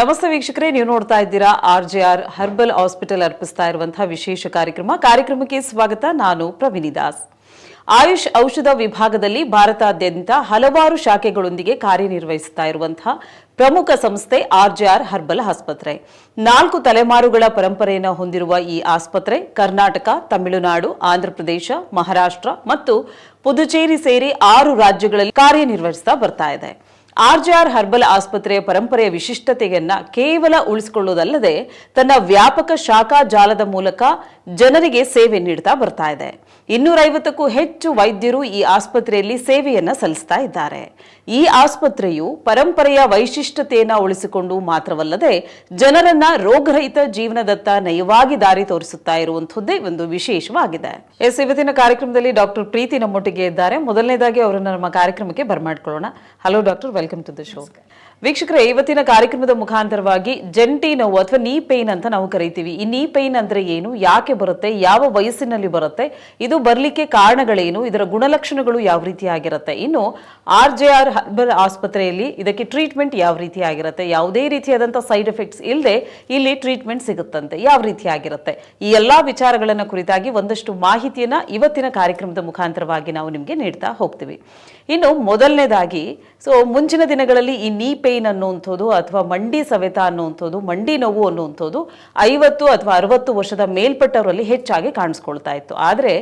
ನಮಸ್ತೆ ವೀಕ್ಷಕರೇ, ನೀವು ನೋಡ್ತಾ ಇದ್ದೀರಾ R J R herbal hospital ಅರ್ಪಿಸ್ತಾ ಇರುವಂತಹ ವಿಶೇಷ ಕಾರ್ಯಕ್ರಮ. ಕಾರ್ಯಕ್ರಮಕ್ಕೆ ಸ್ವಾಗತ ನಾನು ಪ್ರವೀಣಿ ದಾಸ್. ಆಯುಷ್ ಔಷಧ ವಿಭಾಗದಲ್ಲಿ ಭಾರತಾದ್ಯಂತ ಹಲವಾರು ಶಾಖೆಗಳೊಂದಿಗೆ ಕಾರ್ಯನಿರ್ವಹಿಸ್ತಾ ಇರುವಂತಹ ಪ್ರಮುಖ ಸಂಸ್ಥೆ ಆರ್ ಜೆ ಆರ್ ಹರ್ಬಲ್ ಆಸ್ಪತ್ರೆ. ನಾಲ್ಕು ತಲೆಮಾರುಗಳ ಪರಂಪರೆಯನ್ನು ಹೊಂದಿರುವ ಈ ಆಸ್ಪತ್ರೆ ಕರ್ನಾಟಕ, ತಮಿಳುನಾಡು, ಆಂಧ್ರಪ್ರದೇಶ, ಮಹಾರಾಷ್ಟ್ರ ಮತ್ತು ಪುದುಚೇರಿ ಸೇರಿ ಆರು ರಾಜ್ಯಗಳಲ್ಲಿ ಕಾರ್ಯನಿರ್ವಹಿಸ್ತಾ ಬರ್ತಾ ಇದೆ. ಆರ್ಜೆಆರ್ ಹರ್ಬಲ್ ಆಸ್ಪತ್ರೆಯ ಪರಂಪರೆಯ ವಿಶಿಷ್ಟತೆಯನ್ನ ಕೇವಲ ಉಳಿಸಿಕೊಳ್ಳುವುದಲ್ಲದೆ ತನ್ನ ವ್ಯಾಪಕ ಶಾಖಾ ಜಾಲದ ಮೂಲಕ ಜನರಿಗೆ ಸೇವೆ ನೀಡ್ತಾ ಬರ್ತಾ ಇದೆ. ಇನ್ನೂರೈವತ್ತಕ್ಕೂ ಹೆಚ್ಚು ವೈದ್ಯರು ಈ ಆಸ್ಪತ್ರೆಯಲ್ಲಿ ಸೇವೆಯನ್ನ ಸಲ್ಲಿಸ್ತಾ ಇದ್ದಾರೆ. ಈ ಆಸ್ಪತ್ರೆಯು ಪರಂಪರೆಯ ವೈಶಿಷ್ಟ್ಯತೆಯನ್ನ ಉಳಿಸಿಕೊಂಡು ಮಾತ್ರವಲ್ಲದೆ ಜನರನ್ನ ರೋಗರಹಿತ ಜೀವನದತ್ತ ನಯವಾಗಿ ದಾರಿ ತೋರಿಸುತ್ತಾ ಇರುವಂತಹದ್ದೇ ಒಂದು ವಿಶೇಷವಾಗಿದೆ. ಎಸ್, ಇವತ್ತಿನ ಕಾರ್ಯಕ್ರಮದಲ್ಲಿ ಡಾಕ್ಟರ್ ಪ್ರೀತಿ ನಮ್ಮೊಟ್ಟಿಗೆ ಇದ್ದಾರೆ. ಮೊದಲನೇದಾಗಿ ಅವರನ್ನ ನಮ್ಮ ಕಾರ್ಯಕ್ರಮಕ್ಕೆ ಬರಮಾಡ್ಕೊಳ್ಳೋಣ. Hello doctor welcome to the show ವೀಕ್ಷಕರೇ, ಇವತ್ತಿನ ಕಾರ್ಯಕ್ರಮದ ಮುಖಾಂತರವಾಗಿ ಜಂಟಿ ನೋವು ಅಥವಾ ನೀ ಪೇನ್ ಅಂತ ನಾವು ಕರಿತೀವಿ. ಈ ನೀ ಪೇನ್ ಅಂದ್ರೆ ಏನು? ಯಾಕೆ ಬರುತ್ತೆ? ಯಾವ ವಯಸ್ಸಿನಲ್ಲಿ ಬರುತ್ತೆ? ಇದು ಬರಲಿಕ್ಕೆ ಕಾರಣಗಳೇನು? ಇದರ ಗುಣಲಕ್ಷಣಗಳು ಯಾವ ರೀತಿ ಆಗಿರುತ್ತೆ? ಇನ್ನು ಆರ್ ಜೆ ಆರ್ ಹರ್ಬಲ್ ಆಸ್ಪತ್ರೆಯಲ್ಲಿ ಇದಕ್ಕೆ ಟ್ರೀಟ್ಮೆಂಟ್ ಯಾವ ರೀತಿ ಆಗಿರುತ್ತೆ? ಯಾವುದೇ ರೀತಿಯಾದಂತಹ ಸೈಡ್ ಎಫೆಕ್ಟ್ಸ್ ಇಲ್ಲದೆ ಇಲ್ಲಿ ಟ್ರೀಟ್ಮೆಂಟ್ ಸಿಗುತ್ತಂತೆ. ಯಾವ ರೀತಿ ಆಗಿರುತ್ತೆ? ಈ ಎಲ್ಲಾ ವಿಚಾರಗಳನ್ನ ಕುರಿತಾಗಿ ಒಂದಷ್ಟು ಮಾಹಿತಿಯನ್ನ ಇವತ್ತಿನ ಕಾರ್ಯಕ್ರಮದ ಮುಖಾಂತರವಾಗಿ ನಾವು ನಿಮಗೆ ನೀಡ್ತಾ ಹೋಗ್ತೀವಿ. ಇನ್ನು ಮೊದಲನೇದಾಗಿ ಸೊ ಮುಂಚಿನ ದಿನಗಳಲ್ಲಿ ಈ ನೀ ಪೇಯ್ನ್ ಅನ್ನುವಂಥದ್ದು ಅಥವಾ ಮಂಡಿ ಸವೆತ ಅನ್ನುವಂಥದ್ದು, ಮಂಡಿ ನೋವು ಅನ್ನುವಂಥದ್ದು ಐವತ್ತು ಅಥವಾ ಅರವತ್ತು ವರ್ಷದ ಮೇಲ್ಪಟ್ಟವರಲ್ಲಿ ಹೆಚ್ಚಾಗಿ ಕಾಣಿಸ್ಕೊಳ್ತಾ ಇತ್ತು. ಆದರೆ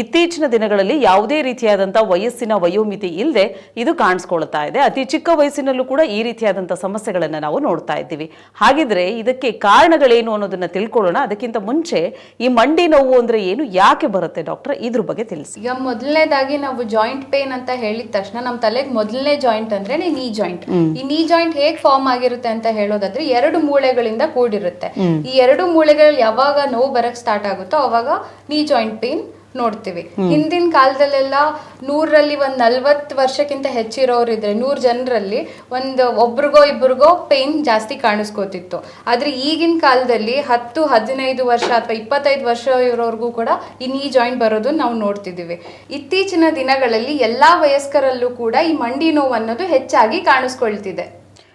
ಇತ್ತೀಚಿನ ದಿನಗಳಲ್ಲಿ ಯಾವುದೇ ರೀತಿಯಾದಂಥ ವಯಸ್ಸಿನ ವಯೋಮಿತಿ ಇಲ್ಲದೆ ಇದು ಕಾಣಿಸ್ಕೊಳ್ತಾ ಇದೆ. ಅತಿ ಚಿಕ್ಕ ವಯಸ್ಸಿನಲ್ಲೂ ಕೂಡ ಈ ರೀತಿಯಾದಂಥ ಸಮಸ್ಯೆಗಳನ್ನು ನಾವು ನೋಡ್ತಾ ಇದ್ದೀವಿ. ಹಾಗಿದ್ರೆ ಇದಕ್ಕೆ ಕಾರಣಗಳೇನು ಅನ್ನೋದನ್ನ ತಿಳ್ಕೊಳ್ಳೋಣ. ಅದಕ್ಕಿಂತ ಮುಂಚೆ ಈ ಮಂಡಿ ನೋವು ಅಂದರೆ ಏನು, ಯಾಕೆ ಬರುತ್ತೆ ಡಾಕ್ಟರ್? ಇದ್ರ ಬಗ್ಗೆ ತಿಳಿಸಿ. ಈಗ ಮೊದಲನೇದಾಗಿ ನಾವು ಜಾಯಿಂಟ್ ಪೇನ್ ಅಂತ ಹೇಳಿದ ತಕ್ಷಣ ನಮ್ಮ ತಲೆಗೆ ಮೊದಲನೇ ಜಾಯಿಂಟ್ ಅಂದ್ರೆ ನೀ ಜಾಯಿಂಟ್ ಈ ನೀ ಜಾಯಿಂಟ್ ಹೇಗ್ ಫಾರ್ಮ್ ಆಗಿರುತ್ತೆ ಅಂತ ಹೇಳೋದಾದ್ರೆ ಎರಡು ಮೂಳೆಗಳಿಂದ ಕೂಡಿರುತ್ತೆ. ಈ ಎರಡು ಮೂಳೆಗಳಲ್ಲಿ ಯಾವಾಗ ನೋವು ಬರಕ್ ಸ್ಟಾರ್ಟ್ ಆಗುತ್ತೋ ಅವಾಗ ನೀ ಜಾಯಿಂಟ್ ಪೇನ್ ನೋಡ್ತೀವಿ. ಹಿಂದಿನ ಕಾಲದಲ್ಲೆಲ್ಲ ನೂರಲ್ಲಿ ಒಂದ್ ನಲ್ವತ್ತು ವರ್ಷಕ್ಕಿಂತ ಹೆಚ್ಚಿರೋರಿದ್ರೆ ನೂರ್ ಜನರಲ್ಲಿ ಒಂದು ಒಬ್ರಿಗೋ ಇಬ್ರಿಗೋ ಪೇನ್ ಜಾಸ್ತಿ ಕಾಣಿಸ್ಕೋತಿತ್ತು. ಆದ್ರೆ ಈಗಿನ ಕಾಲದಲ್ಲಿ ಹತ್ತು ಹದಿನೈದು ವರ್ಷ ಅಥವಾ ಇಪ್ಪತ್ತೈದು ವರ್ಷ ಇರೋರ್ಗೂ ಕೂಡ ಈ ನೀ ಜಾಯಿಂಟ್ ಬರೋದು ನಾವು ನೋಡ್ತಿದ್ದೀವಿ. ಇತ್ತೀಚಿನ ದಿನಗಳಲ್ಲಿ ಎಲ್ಲಾ ವಯಸ್ಕರಲ್ಲೂ ಕೂಡ ಈ ಮಂಡಿ ನೋವು ಅನ್ನೋದು ಹೆಚ್ಚಾಗಿ ಕಾಣಿಸ್ಕೊಳ್ತಿದೆ.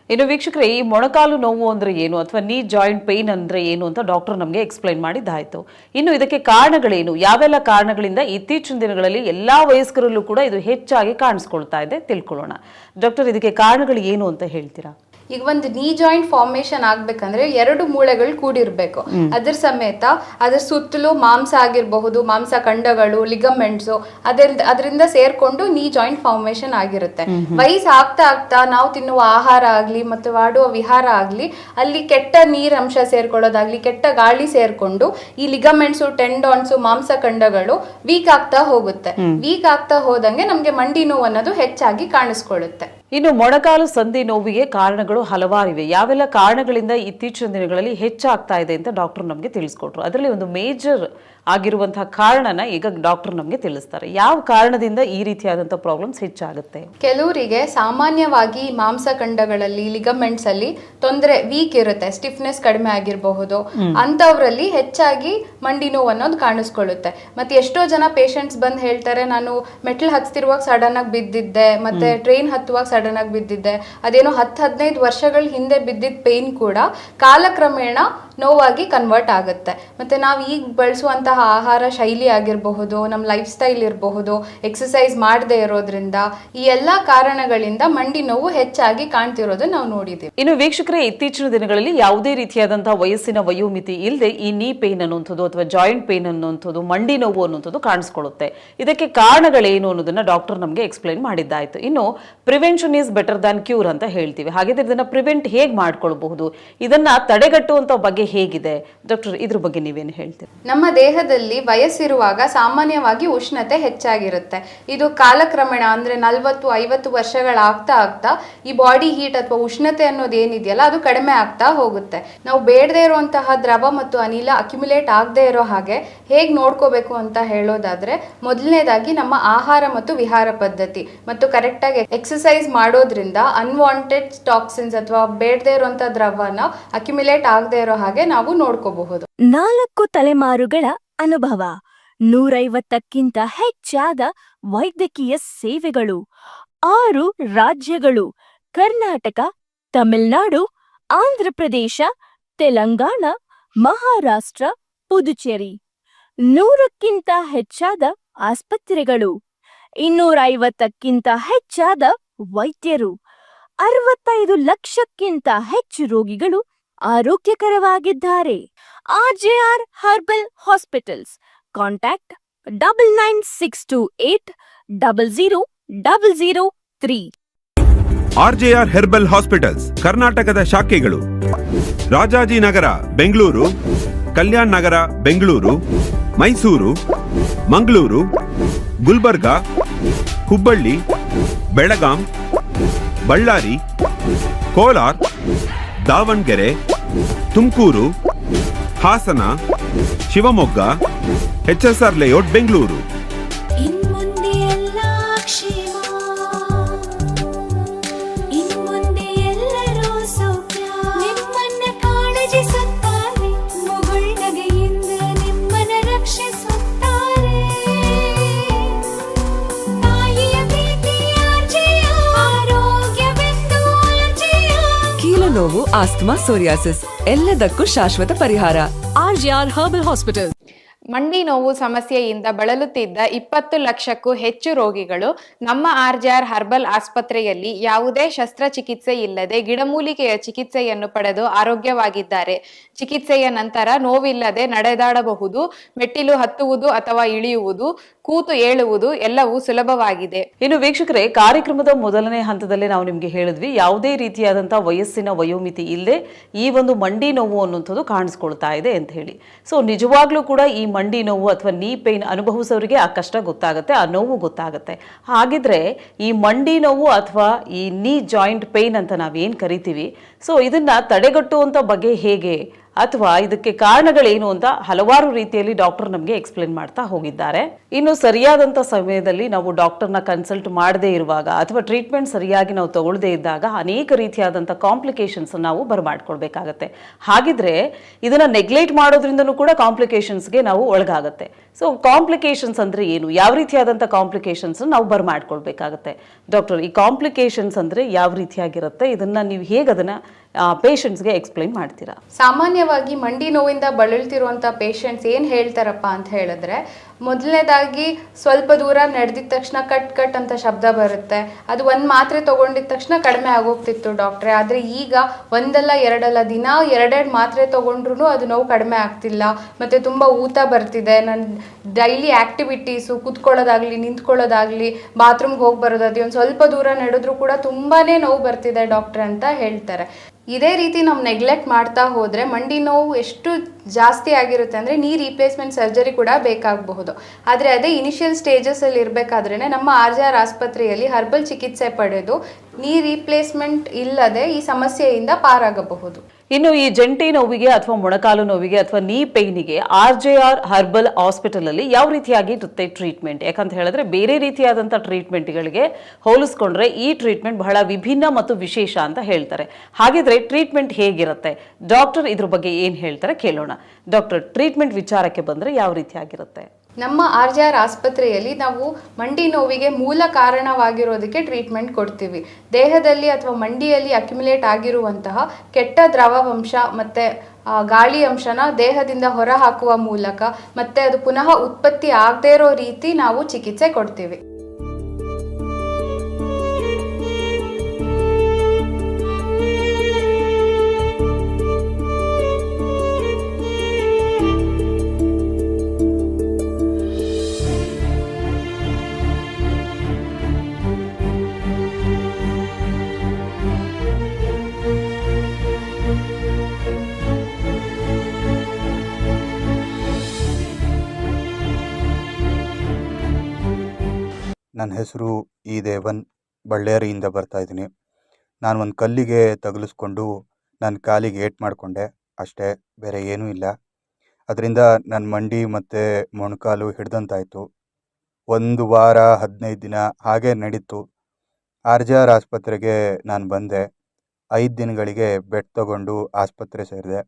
ಇನ್ನು ವೀಕ್ಷಕರೇ, ಈ ಮೊಣಕಾಲು ನೋವು ಅಂದ್ರೆ ಏನು ಅಥವಾ ನೀ ಜಾಯಿಂಟ್ ಪೇಯ್ನ್ ಅಂದ್ರೆ ಏನು ಅಂತ ಡಾಕ್ಟರ್ ನಮಗೆ ಎಕ್ಸ್ಪ್ಲೈನ್ ಮಾಡಿದ್ದಾಯ್ತು. ಇನ್ನು ಇದಕ್ಕೆ ಕಾರಣಗಳೇನು? ಯಾವೆಲ್ಲ ಕಾರಣಗಳಿಂದ ಇತ್ತೀಚಿನ ದಿನಗಳಲ್ಲಿ ಎಲ್ಲಾ ವಯಸ್ಕರಲ್ಲೂ ಕೂಡ ಇದು ಹೆಚ್ಚಾಗಿ ಕಾಣಿಸ್ಕೊಳ್ತಾ ಇದೆ? ತಿಳ್ಕೊಳ್ಳೋಣ. ಡಾಕ್ಟರ್ ಇದಕ್ಕೆ ಕಾರಣಗಳು ಏನು ಅಂತ ಹೇಳ್ತೀರಾ? ಈಗ ಒಂದು ನೀ ಜಾಯಿಂಟ್ ಫಾರ್ಮೇಶನ್ ಆಗ್ಬೇಕಂದ್ರೆ ಎರಡು ಮೂಳೆಗಳು ಕೂಡಿರ್ಬೇಕು. ಅದ್ರ ಸಮೇತ ಅದ್ರ ಸುತ್ತಲೂ ಮಾಂಸ ಆಗಿರಬಹುದು ಮಾಂಸ ಖಂಡಗಳು ಲಿಗಮೆಂಟ್ಸ್ ಅದರಿಂದ ಅದರಿಂದ ಸೇರ್ಕೊಂಡು ನೀ ಜಾಯಿಂಟ್ ಫಾರ್ಮೇಶನ್ ಆಗಿರುತ್ತೆ. ವಯಸ್ಸು ಆಗ್ತಾ ಆಗ್ತಾ ನಾವು ತಿನ್ನುವ ಆಹಾರ ಆಗ್ಲಿ ಮತ್ತೆ ಮಾಡುವ ವಿಹಾರ ಆಗ್ಲಿ ಅಲ್ಲಿ ಕೆಟ್ಟ ನೀರ್ ಅಂಶ ಸೇರ್ಕೊಳ್ಳೋದಾಗ್ಲಿ ಕೆಟ್ಟ ಗಾಳಿ ಸೇರ್ಕೊಂಡು ಈ ಲಿಗಮೆಂಟ್ಸ್ ಟೆಂಡಾನ್ಸ್ ಮಾಂಸ ಖಂಡಗಳು ವೀಕ್ ಆಗ್ತಾ ಹೋಗುತ್ತೆ. ವೀಕ್ ಆಗ್ತಾ ಹೋದಂಗೆ ನಮ್ಗೆ ಮಂಡಿ ನೋವು ಅನ್ನೋದು ಹೆಚ್ಚಾಗಿ ಕಾಣಿಸ್ಕೊಳ್ಳುತ್ತೆ. ಇನ್ನು ಮೊಣಕಾಲು ಸಂಧಿ ನೋವಿಗೆ ಕಾರಣಗಳು ಹಲವಾರಿವೆ. ಯಾವೆಲ್ಲ ಕಾರಣಗಳಿಂದ ಇತ್ತೀಚಿನ ದಿನಗಳಲ್ಲಿ ಹೆಚ್ಚಾಗ್ತಾ ಇದೆ ಅಂತ ಡಾಕ್ಟರ್ ನಮಗೆ ತಿಳಿಸ್ಕೊಟ್ರು. ಅದರಲ್ಲಿ ಒಂದು ಮೇಜರ್ ಆಗಿರುವಂತಹ ಕಾರಣನ ಈಗ ಡಾಕ್ಟರ್ ನಮಗೆ ತಿಳಿಸ್ತಾರೆ. ಯಾವ ಕಾರಣದಿಂದ ಈ ರೀತಿಯಾದಂತಹ ಪ್ರಾಬ್ಲಮ್ಸ್ ಹೆಚ್ಚಾಗುತ್ತೆ? ಕೆಲವರಿಗೆ ಸಾಮಾನ್ಯವಾಗಿ ಮಾಂಸಖಂಡಗಳಲ್ಲಿ ಲಿಗಮೆಂಟ್ಸ್ ಅಲ್ಲಿ ತೊಂದರೆ ವೀಕ್ ಇರುತ್ತೆ ಸ್ಟಿಫ್ನೆಸ್ ಕಡಿಮೆ ಆಗಿರಬಹುದು. ಅಂತವರಲ್ಲಿ ಹೆಚ್ಚಾಗಿ ಮಂಡಿ ನೋವು ಅನ್ನೋದು ಕಾಣಿಸ್ಕೊಳ್ಳುತ್ತೆ. ಮತ್ತೆ ಎಷ್ಟೋ ಜನ ಪೇಷಂಟ್ಸ್ ಬಂದು ಹೇಳ್ತಾರೆ ನಾನು ಮೆಟ್ಲ್ ಹತ್ತಿರುವಾಗ ಸಡನ್ ಆಗಿ ಬಿದ್ದಿದ್ದೆ ಮತ್ತೆ ಟ್ರೈನ್ ಹತ್ತುವಾಗ ಸಡನ್ ಆಗಿ ಬಿದ್ದಿದ್ದೆ. ಅದೇನೋ ಹತ್ತು ಹದಿನೈದು ವರ್ಷಗಳ ಹಿಂದೆ ಬಿದ್ದಿದ್ದ ಪೇನ್ ಕೂಡ ಕಾಲಕ್ರಮೇಣ ನೋವಾಗಿ ಕನ್ವರ್ಟ್ ಆಗುತ್ತೆ. ಮತ್ತೆ ನಾವು ಈಗ ಬಳಸುವಂತಹ ಆಹಾರ ಶೈಲಿ ಆಗಿರಬಹುದು ನಮ್ಮ ಲೈಫ್ ಸ್ಟೈಲ್ ಇರಬಹುದು ಎಕ್ಸಸೈಸ್ ಮಾಡದೇ ಇರೋದ್ರಿಂದ ಈ ಎಲ್ಲ ಕಾರಣಗಳಿಂದ ಮಂಡಿ ನೋವು ಹೆಚ್ಚಾಗಿ ಕಾಣ್ತಿರೋದು ನಾವು ನೋಡಿದ್ದೀವಿ ಇನ್ನು ವೀಕ್ಷಕರೇ, ಇತ್ತೀಚಿನ ದಿನಗಳಲ್ಲಿ ಯಾವುದೇ ರೀತಿಯಾದಂತಹ ವಯಸ್ಸಿನ ವಯೋಮಿತಿ ಇಲ್ಲದೆ ಈ ನೀ ಪೇನ್ ಅನ್ನುವಂಥದ್ದು ಅಥವಾ ಜಾಯಿಂಟ್ ಪೇನ್ ಅನ್ನುವಂಥದ್ದು, ಮಂಡಿ ನೋವು ಅನ್ನುವಂಥದ್ದು ಕಾಣಿಸ್ಕೊಳ್ಳುತ್ತೆ. ಇದಕ್ಕೆ ಕಾರಣಗಳೇನು ಅನ್ನೋದನ್ನ ಡಾಕ್ಟರ್ ನಮಗೆ ಎಕ್ಸ್ಪ್ಲೈನ್ ಮಾಡಿದ್ದಾಯ್ತು. ಇನ್ನು prevention is better than cure ಅಂತ ಹೇಳ್ತೀವಿ. ಹಾಗಿದ್ರೆ ಇದನ್ನ ಪ್ರಿವೆಂಟ್ ಹೇಗೆ ಮಾಡ್ಕೊಳ್ಬಹುದು? ಇದನ್ನ ತಡೆಗಟ್ಟುವಂತ ಬಗ್ಗೆ ಹೇಗಿದೆ? ಡಾಕ್ಟರ್, ಇದ್ರ ಬಗ್ಗೆ ನೀವೇನು ಹೇಳ್ತೀರಿ? ನಮ್ಮ ದೇಹದಲ್ಲಿ ವಯಸ್ಸಿರುವಾಗ ಸಾಮಾನ್ಯವಾಗಿ ಉಷ್ಣತೆ ಹೆಚ್ಚಾಗಿರುತ್ತೆ. ಇದು ಕಾಲಕ್ರಮೇಣ ಅಂದ್ರೆ ನಲ್ವತ್ತು, ಐವತ್ತು ವರ್ಷಗಳಾಗ್ತಾ ಆಗ್ತಾ ಈ ಬಾಡಿ ಹೀಟ್ ಅಥವಾ ಉಷ್ಣತೆ ಅನ್ನೋದು ಏನಿದೆಯಲ್ಲ, ಅದು ಕಡಿಮೆ ಆಗ್ತಾ ಹೋಗುತ್ತೆ. ನಾವು ಬೇಡದೆ ಇರುವಂತಹ ದ್ರವ ಮತ್ತು ಅನಿಲ ಅಕ್ಯುಮುಲೇಟ್ ಆಗದೆ ಇರೋ ಹಾಗೆ ಹೇಗ್ ನೋಡ್ಕೋಬೇಕು ಅಂತ ಹೇಳೋದಾದ್ರೆ, ಮೊದಲನೇದಾಗಿ ನಮ್ಮ ಆಹಾರ ಮತ್ತು ವಿಹಾರ ಪದ್ಧತಿ. ಮತ್ತು ಕರೆಕ್ಟಾಗಿ ಎಕ್ಸಸೈಸ್ ಮಾಡೋದ್ರಿಂದ ಅನ್ವಾಂಟೆಡ್ ಟಾಕ್ಸಿನ್ಸ್ ಅಥವಾ ಬೇಡದೇ ಇರುವಂತಹ ದ್ರವನ ಅಕ್ಯುಮುಲೇಟ್ ಆಗದೆ ಇರೋ ಹಾಗೆ ನಾವು ನೋಡ್ಕೋಬಹುದು. ನಾಲ್ಕು ತಲೆಮಾರುಗಳ ಅನುಭವ. ನೂರೈವತ್ತಕ್ಕಿಂತ ಹೆಚ್ಚಾದ ವೈದ್ಯಕೀಯ ಸೇವೆಗಳು. ಆರು ರಾಜ್ಯಗಳು. ಕರ್ನಾಟಕ, ತಮಿಳುನಾಡು, ಆಂಧ್ರಪ್ರದೇಶ, ತೆಲಂಗಾಣ, ಮಹಾರಾಷ್ಟ್ರ, ಪುದುಚೇರಿ. ನೂರಕ್ಕಿಂತ ಹೆಚ್ಚಾದ ಆಸ್ಪತ್ರೆಗಳು. ಇನ್ನೂರೈವತ್ತಕ್ಕಿಂತ ಹೆಚ್ಚಾದ ವೈದ್ಯರು. ಅರವತ್ತೈದು ಲಕ್ಷಕ್ಕಿಂತ ಹೆಚ್ಚು ರೋಗಿಗಳು ಆರೋಗ್ಯಕರವಾಗಿದ್ದಾರೆ. RJR herbal hospitals. Contact double nine six two eight double zero double zero three. RJR herbal hospitals, ಕರ್ನಾಟಕದ ಶಾಖೆಗಳು. Rajajinagar, Bengaluru. Kalyan Nagar Bengaluru. Mysuru. Mangaluru. Gulbarga. Hubballi. Belgaum. Ballari. Kolar. Davanagere Tumakuru Hassan Shivamogga HSR layout Bengaluru. ಕೀಲುನೋವು asthma psoriasis ಎಲ್ಲದಕ್ಕೂ ಶಾಶ್ವತ ಪರಿಹಾರ ಆರ್ಜಿಆರ್ ಹರ್ಬಲ್ Hospital. ಮಂಡಿ ನೋವು ಸಮಸ್ಯೆಯಿಂದ ಬಳಲುತ್ತಿದ್ದ ಇಪ್ಪತ್ತು ಲಕ್ಷಕ್ಕೂ ಹೆಚ್ಚು ರೋಗಿಗಳು ನಮ್ಮ ಆರ್ಜಿಆರ್ ಹರ್ಬಲ್ ಆಸ್ಪತ್ರೆಯಲ್ಲಿ ಯಾವುದೇ ಶಸ್ತ್ರಚಿಕಿತ್ಸೆ ಇಲ್ಲದೆ ಗಿಡಮೂಲಿಕೆಯ ಚಿಕಿತ್ಸೆಯನ್ನು ಪಡೆದು ಆರೋಗ್ಯವಾಗಿದ್ದಾರೆ. ಚಿಕಿತ್ಸೆಯ ನಂತರ ನೋವಿಲ್ಲದೆ ನಡೆದಾಡಬಹುದು, ಮೆಟ್ಟಿಲು ಹತ್ತುವುದು ಅಥವಾ ಇಳಿಯುವುದು, ಕೂತು ಏಳುವುದು ಎಲ್ಲವೂ ಸುಲಭವಾಗಿದೆ. ಇನ್ನು ವೀಕ್ಷಕರೇ, ಕಾರ್ಯಕ್ರಮದ ಮೊದಲನೇ ಹಂತದಲ್ಲಿ ನಾವು ನಿಮಗೆ ಹೇಳಿದ್ವಿ, ಯಾವುದೇ ರೀತಿಯಾದಂತಹ ವಯಸ್ಸಿನ ವಯೋಮಿತಿ ಇಲ್ಲದೆ ಈ ಒಂದು ಮಂಡಿ ನೋವು ಅನ್ನುವಂಥದ್ದು ಕಾಣಿಸ್ಕೊಳ್ತಾ ಇದೆ ಅಂತ ಹೇಳಿ. ಸೊ ನಿಜವಾಗ್ಲೂ ಕೂಡ ಈ ನೋವು ಅಥವಾ ನೀ ಪೇನ್ ಅನುಭವಿಸೋರಿಗೆ ಆ ಕಷ್ಟ ಗೊತ್ತಾಗುತ್ತೆ, ಆ ನೋವು ಗೊತ್ತಾಗುತ್ತೆ. ಹಾಗಿದ್ರೆ ಈ ಮಂಡಿ ನೋವು ಅಥವಾ ಈ ನೀ ಜಾಯಿಂಟ್ ಪೇನ್ ಅಂತ ನಾವೇನು ಕರಿತೀವಿ? ಸೊ ಇದನ್ನು ತಡೆಗಟ್ಟುವಂಥ ಬಗ್ಗೆ ಹೇಗೆ ಅಥವಾ ಇದಕ್ಕೆ ಕಾರಣಗಳೇನು ಅಂತ ಹಲವಾರು ರೀತಿಯಲ್ಲಿ ಡಾಕ್ಟರ್ ನಮಗೆ ಎಕ್ಸ್ಪ್ಲೇನ್ ಮಾಡ್ತಾ ಹೋಗಿದ್ದಾರೆ. ಇನ್ನು ಸರಿಯಾದಂಥ ಸಮಯದಲ್ಲಿ ನಾವು ಡಾಕ್ಟರ್ನ ಕನ್ಸಲ್ಟ್ ಮಾಡದೇ ಇರುವಾಗ ಅಥವಾ ಟ್ರೀಟ್ಮೆಂಟ್ ಸರಿಯಾಗಿ ನಾವು ತಗೊಳ್ಳದೇ ಇದ್ದಾಗ ಅನೇಕ ರೀತಿಯಾದಂಥ ಕಾಂಪ್ಲಿಕೇಶನ್ಸ್ ನಾವು ಬರಮಾಡ್ಕೊಳ್ಬೇಕಾಗತ್ತೆ. ಹಾಗಿದ್ರೆ ಇದನ್ನ ನೆಗ್ಲೆಕ್ಟ್ ಮಾಡೋದ್ರಿಂದನೂ ಕೂಡ ಕಾಂಪ್ಲಿಕೇಶನ್ಸ್ಗೆ ನಾವು ಒಳಗಾಗುತ್ತೆ. ಸೊ ಕಾಂಪ್ಲಿಕೇಶನ್ಸ್ ಅಂದ್ರೆ ಏನು? ಯಾವ ರೀತಿಯಾದಂಥ ಕಾಂಪ್ಲಿಕೇಶನ್ಸ್ ನಾವು ಬರಮಾಡ್ಕೊಳ್ಬೇಕಾಗತ್ತೆ. ಡಾಕ್ಟರ್ ಈ ಕಾಂಪ್ಲಿಕೇಶನ್ಸ್ ಅಂದ್ರೆ ಯಾವ ರೀತಿಯಾಗಿರುತ್ತೆ? ಇದನ್ನ ನೀವು ಹೇಗೆ ಅದನ್ನ ಪೇಷಂಟ್ಸ್ಗೆ ಎಕ್ಸ್ಪ್ಲೈನ್ ಮಾಡ್ತೀರಾ? ಸಾಮಾನ್ಯವಾಗಿ ಮಂಡಿ ನೋವಿಂದ ಬಳಲ್ತಿರುವಂಥ ಪೇಷಂಟ್ಸ್ ಏನು ಹೇಳ್ತಾರಪ್ಪ ಅಂತ ಹೇಳಿದ್ರೆ ಮೊದಲನೇದಾಗಿ ಸ್ವಲ್ಪ ದೂರ ನಡೆದಿದ ತಕ್ಷಣ ಕಟ್ ಕಟ್ ಅಂತ ಶಬ್ದ ಬರುತ್ತೆ. ಅದು ಒಂದು ಮಾತ್ರೆ ತಗೊಂಡಿದ ತಕ್ಷಣ ಕಡಿಮೆ ಆಗೋಗ್ತಿತ್ತು ಡಾಕ್ಟ್ರೆ. ಆದರೆ ಈಗ ಒಂದಲ್ಲ ಎರಡಲ್ಲ ದಿನ ಎರಡೆರಡು ಮಾತ್ರೆ ತೊಗೊಂಡ್ರೂ ಅದು ನೋವು ಕಡಿಮೆ ಆಗ್ತಿಲ್ಲ. ಮತ್ತು ತುಂಬ ಊತ ಬರ್ತಿದೆ. ನನ್ನ ಡೈಲಿ ಆ್ಯಕ್ಟಿವಿಟೀಸು ಕೂತ್ಕೊಳ್ಳೋದಾಗಲಿ, ನಿಂತ್ಕೊಳ್ಳೋದಾಗಲಿ, ಬಾತ್ರೂಮ್ಗೆ ಹೋಗಿ ಅದು ಒಂದು ಸ್ವಲ್ಪ ದೂರ ನಡೆದ್ರೂ ಕೂಡ ತುಂಬಾ ನೋವು ಬರ್ತಿದೆ ಡಾಕ್ಟ್ರೆ ಅಂತ ಹೇಳ್ತಾರೆ. ಇದೇ ರೀತಿ ನಾವು ನೆಗ್ಲೆಕ್ಟ್ ಮಾಡ್ತಾ ಹೋದರೆ ಮಂಡಿ ನೋವು ಎಷ್ಟು ಜಾಸ್ತಿ ಆಗಿರುತ್ತೆ ಅಂದರೆ ನೀ ರೀಪ್ಲೇಸ್ಮೆಂಟ್ ಸರ್ಜರಿ ಕೂಡ ಬೇಕಾಗಬಹುದು. ಆದರೆ ಅದೇ ಇನಿಷಿಯಲ್ ಸ್ಟೇಜಸ್ಸಲ್ಲಿ ಇರಬೇಕಾದ್ರೇ ನಮ್ಮ ಆರ್ ಜೆ ಆರ್ ಆಸ್ಪತ್ರೆಯಲ್ಲಿ ಹರ್ಬಲ್ ಚಿಕಿತ್ಸೆ ಪಡೆದು ನೀ ರೀಪ್ಲೇಸ್ಮೆಂಟ್ ಇಲ್ಲದೆ ಈ ಸಮಸ್ಯೆಯಿಂದ ಪಾರಾಗಬಹುದು. ಇನ್ನು ಈ ಜಂಟಿ ನೋವಿಗೆ ಅಥವಾ ಮೊಣಕಾಲು ನೋವಿಗೆ ಅಥವಾ knee ಪೈನಿಗೆ R J R herbal hospital ಅಲ್ಲಿ ಯಾವ ರೀತಿಯಾಗಿ ಇರುತ್ತೆ ಟ್ರೀಟ್ಮೆಂಟ್ ಯಾಕಂತ ಹೇಳಿದ್ರೆ ಬೇರೆ ರೀತಿಯಾದಂಥ ಟ್ರೀಟ್ಮೆಂಟ್ಗಳಿಗೆ ಹೋಲಿಸ್ಕೊಂಡ್ರೆ ಈ ಟ್ರೀಟ್ಮೆಂಟ್ ಬಹಳ ವಿಭಿನ್ನ ಮತ್ತು ವಿಶೇಷ ಅಂತ ಹೇಳ್ತಾರೆ. ಹಾಗಿದ್ರೆ ಟ್ರೀಟ್ಮೆಂಟ್ ಹೇಗಿರುತ್ತೆ? ಡಾಕ್ಟರ್ ಇದ್ರ ಬಗ್ಗೆ ಏನು ಹೇಳ್ತಾರೆ ಕೇಳೋಣ. ಡಾಕ್ಟರ್ ಟ್ರೀಟ್ಮೆಂಟ್ ವಿಚಾರಕ್ಕೆ ಬಂದ್ರೆ ಯಾವ ರೀತಿಯಾಗಿರುತ್ತೆ? ನಮ್ಮ ಆರ್ ಜಿ ಆರ್ ಆಸ್ಪತ್ರೆಯಲ್ಲಿ ನಾವು ಮಂಡಿ ನೋವಿಗೆ ಮೂಲ ಕಾರಣವಾಗಿರೋದಕ್ಕೆ ಟ್ರೀಟ್ಮೆಂಟ್ ಕೊಡ್ತೀವಿ. ದೇಹದಲ್ಲಿ ಅಥವಾ ಮಂಡಿಯಲ್ಲಿ ಅಕ್ಯುಮುಲೇಟ್ ಆಗಿರುವಂತಹ ಕೆಟ್ಟ ದ್ರವವಂಶ ಮತ್ತು ಗಾಳಿ ಅಂಶನ ದೇಹದಿಂದ ಹೊರ ಹಾಕುವ ಮೂಲಕ ಮತ್ತೆ ಅದು ಪುನಃ ಉತ್ಪತ್ತಿ ಆಗದೇ ಇರೋ ರೀತಿ ನಾವು ಚಿಕಿತ್ಸೆ ಕೊಡ್ತೀವಿ. ನನ್ನ ಹೆಸರು ಈ ದೇವನ್ ಬಳ್ಳೇರಿಯಿಂದ ಬರ್ತಾ ಇದ್ದೀನಿ. ನಾನು ಒಂದು ಕಲ್ಲಿಗೆ ತಗಲಿಸ್ಕೊಂಡು ನನ್ನ ಕಾಲಿಗೆ ಏಟು ಮಾಡಿಕೊಂಡೆ. ಅಷ್ಟೇ, ಬೇರೆ ಏನೂ ಇಲ್ಲ. ಅದರಿಂದ ನನ್ನ ಮಂಡಿ ಮತ್ತು ಮೊಣಕಾಲು ಹಿಡ್ದಂತಾಯಿತು. ಒಂದು ವಾರ ಹದಿನೈದು ದಿನ ಹಾಗೆ ನಡೀತು. ಆರ್ ಜಿ ಆರ್ ಆಸ್ಪತ್ರೆಗೆ ನಾನು ಬಂದೆ. ಐದು ದಿನಗಳಿಗೆ ಬೆಡ್ ತಗೊಂಡು ಆಸ್ಪತ್ರೆ ಸೇರಿದೆ.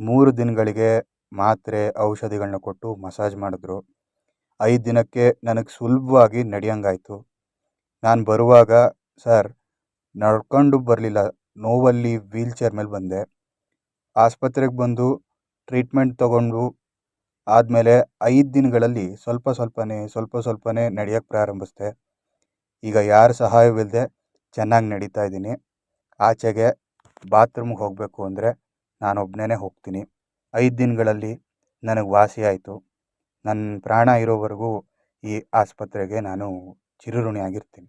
ಮೂರು ದಿನಗಳಿಗೆ ಮಾತ್ರೆ ಔಷಧಿಗಳನ್ನ ಕೊಟ್ಟು ಮಸಾಜ್ ಮಾಡಿದ್ರು. ಐದು ದಿನಕ್ಕೆ ನನಗೆ ಸುಲಭವಾಗಿ ನಡೆಯಂಗಾಯಿತು. ನಾನು ಬರುವಾಗ, ಸರ್, ನಡ್ಕೊಂಡು ಬರಲಿಲ್ಲ. ನೋವಲ್ಲಿ ವೀಲ್ ಚೇರ್ ಮೇಲೆ ಬಂದೆ. ಆಸ್ಪತ್ರೆಗೆ ಬಂದು ಟ್ರೀಟ್ಮೆಂಟ್ ತಗೊಂಡು ಆದಮೇಲೆ ಐದು ದಿನಗಳಲ್ಲಿ ಸ್ವಲ್ಪ ಸ್ವಲ್ಪನೇ ಸ್ವಲ್ಪ ಸ್ವಲ್ಪನೇ ನಡೆಯೋಕ್ಕೆ ಪ್ರಾರಂಭಿಸಿದೆ. ಈಗ ಯಾರ ಸಹಾಯವಿಲ್ಲದೆ ಚೆನ್ನಾಗಿ ನಡೀತಾ ಇದ್ದೀನಿ. ಆಚೆಗೆ ಬಾತ್ರೂಮ್ಗೆ ಹೋಗಬೇಕು ಅಂದರೆ ನಾನೊಬ್ಬನೇ ಹೋಗ್ತೀನಿ. ಐದು ದಿನಗಳಲ್ಲಿ ನನಗೆ ವಾಸಿ ಆಯಿತು. ನನ್ನ ಪ್ರಾಣ ಇರೋವರೆಗೂ ಈ ಆಸ್ಪತ್ರೆಗೆ ನಾನು ಚಿರಋಣಿಯಾಗಿರ್ತೀನಿ.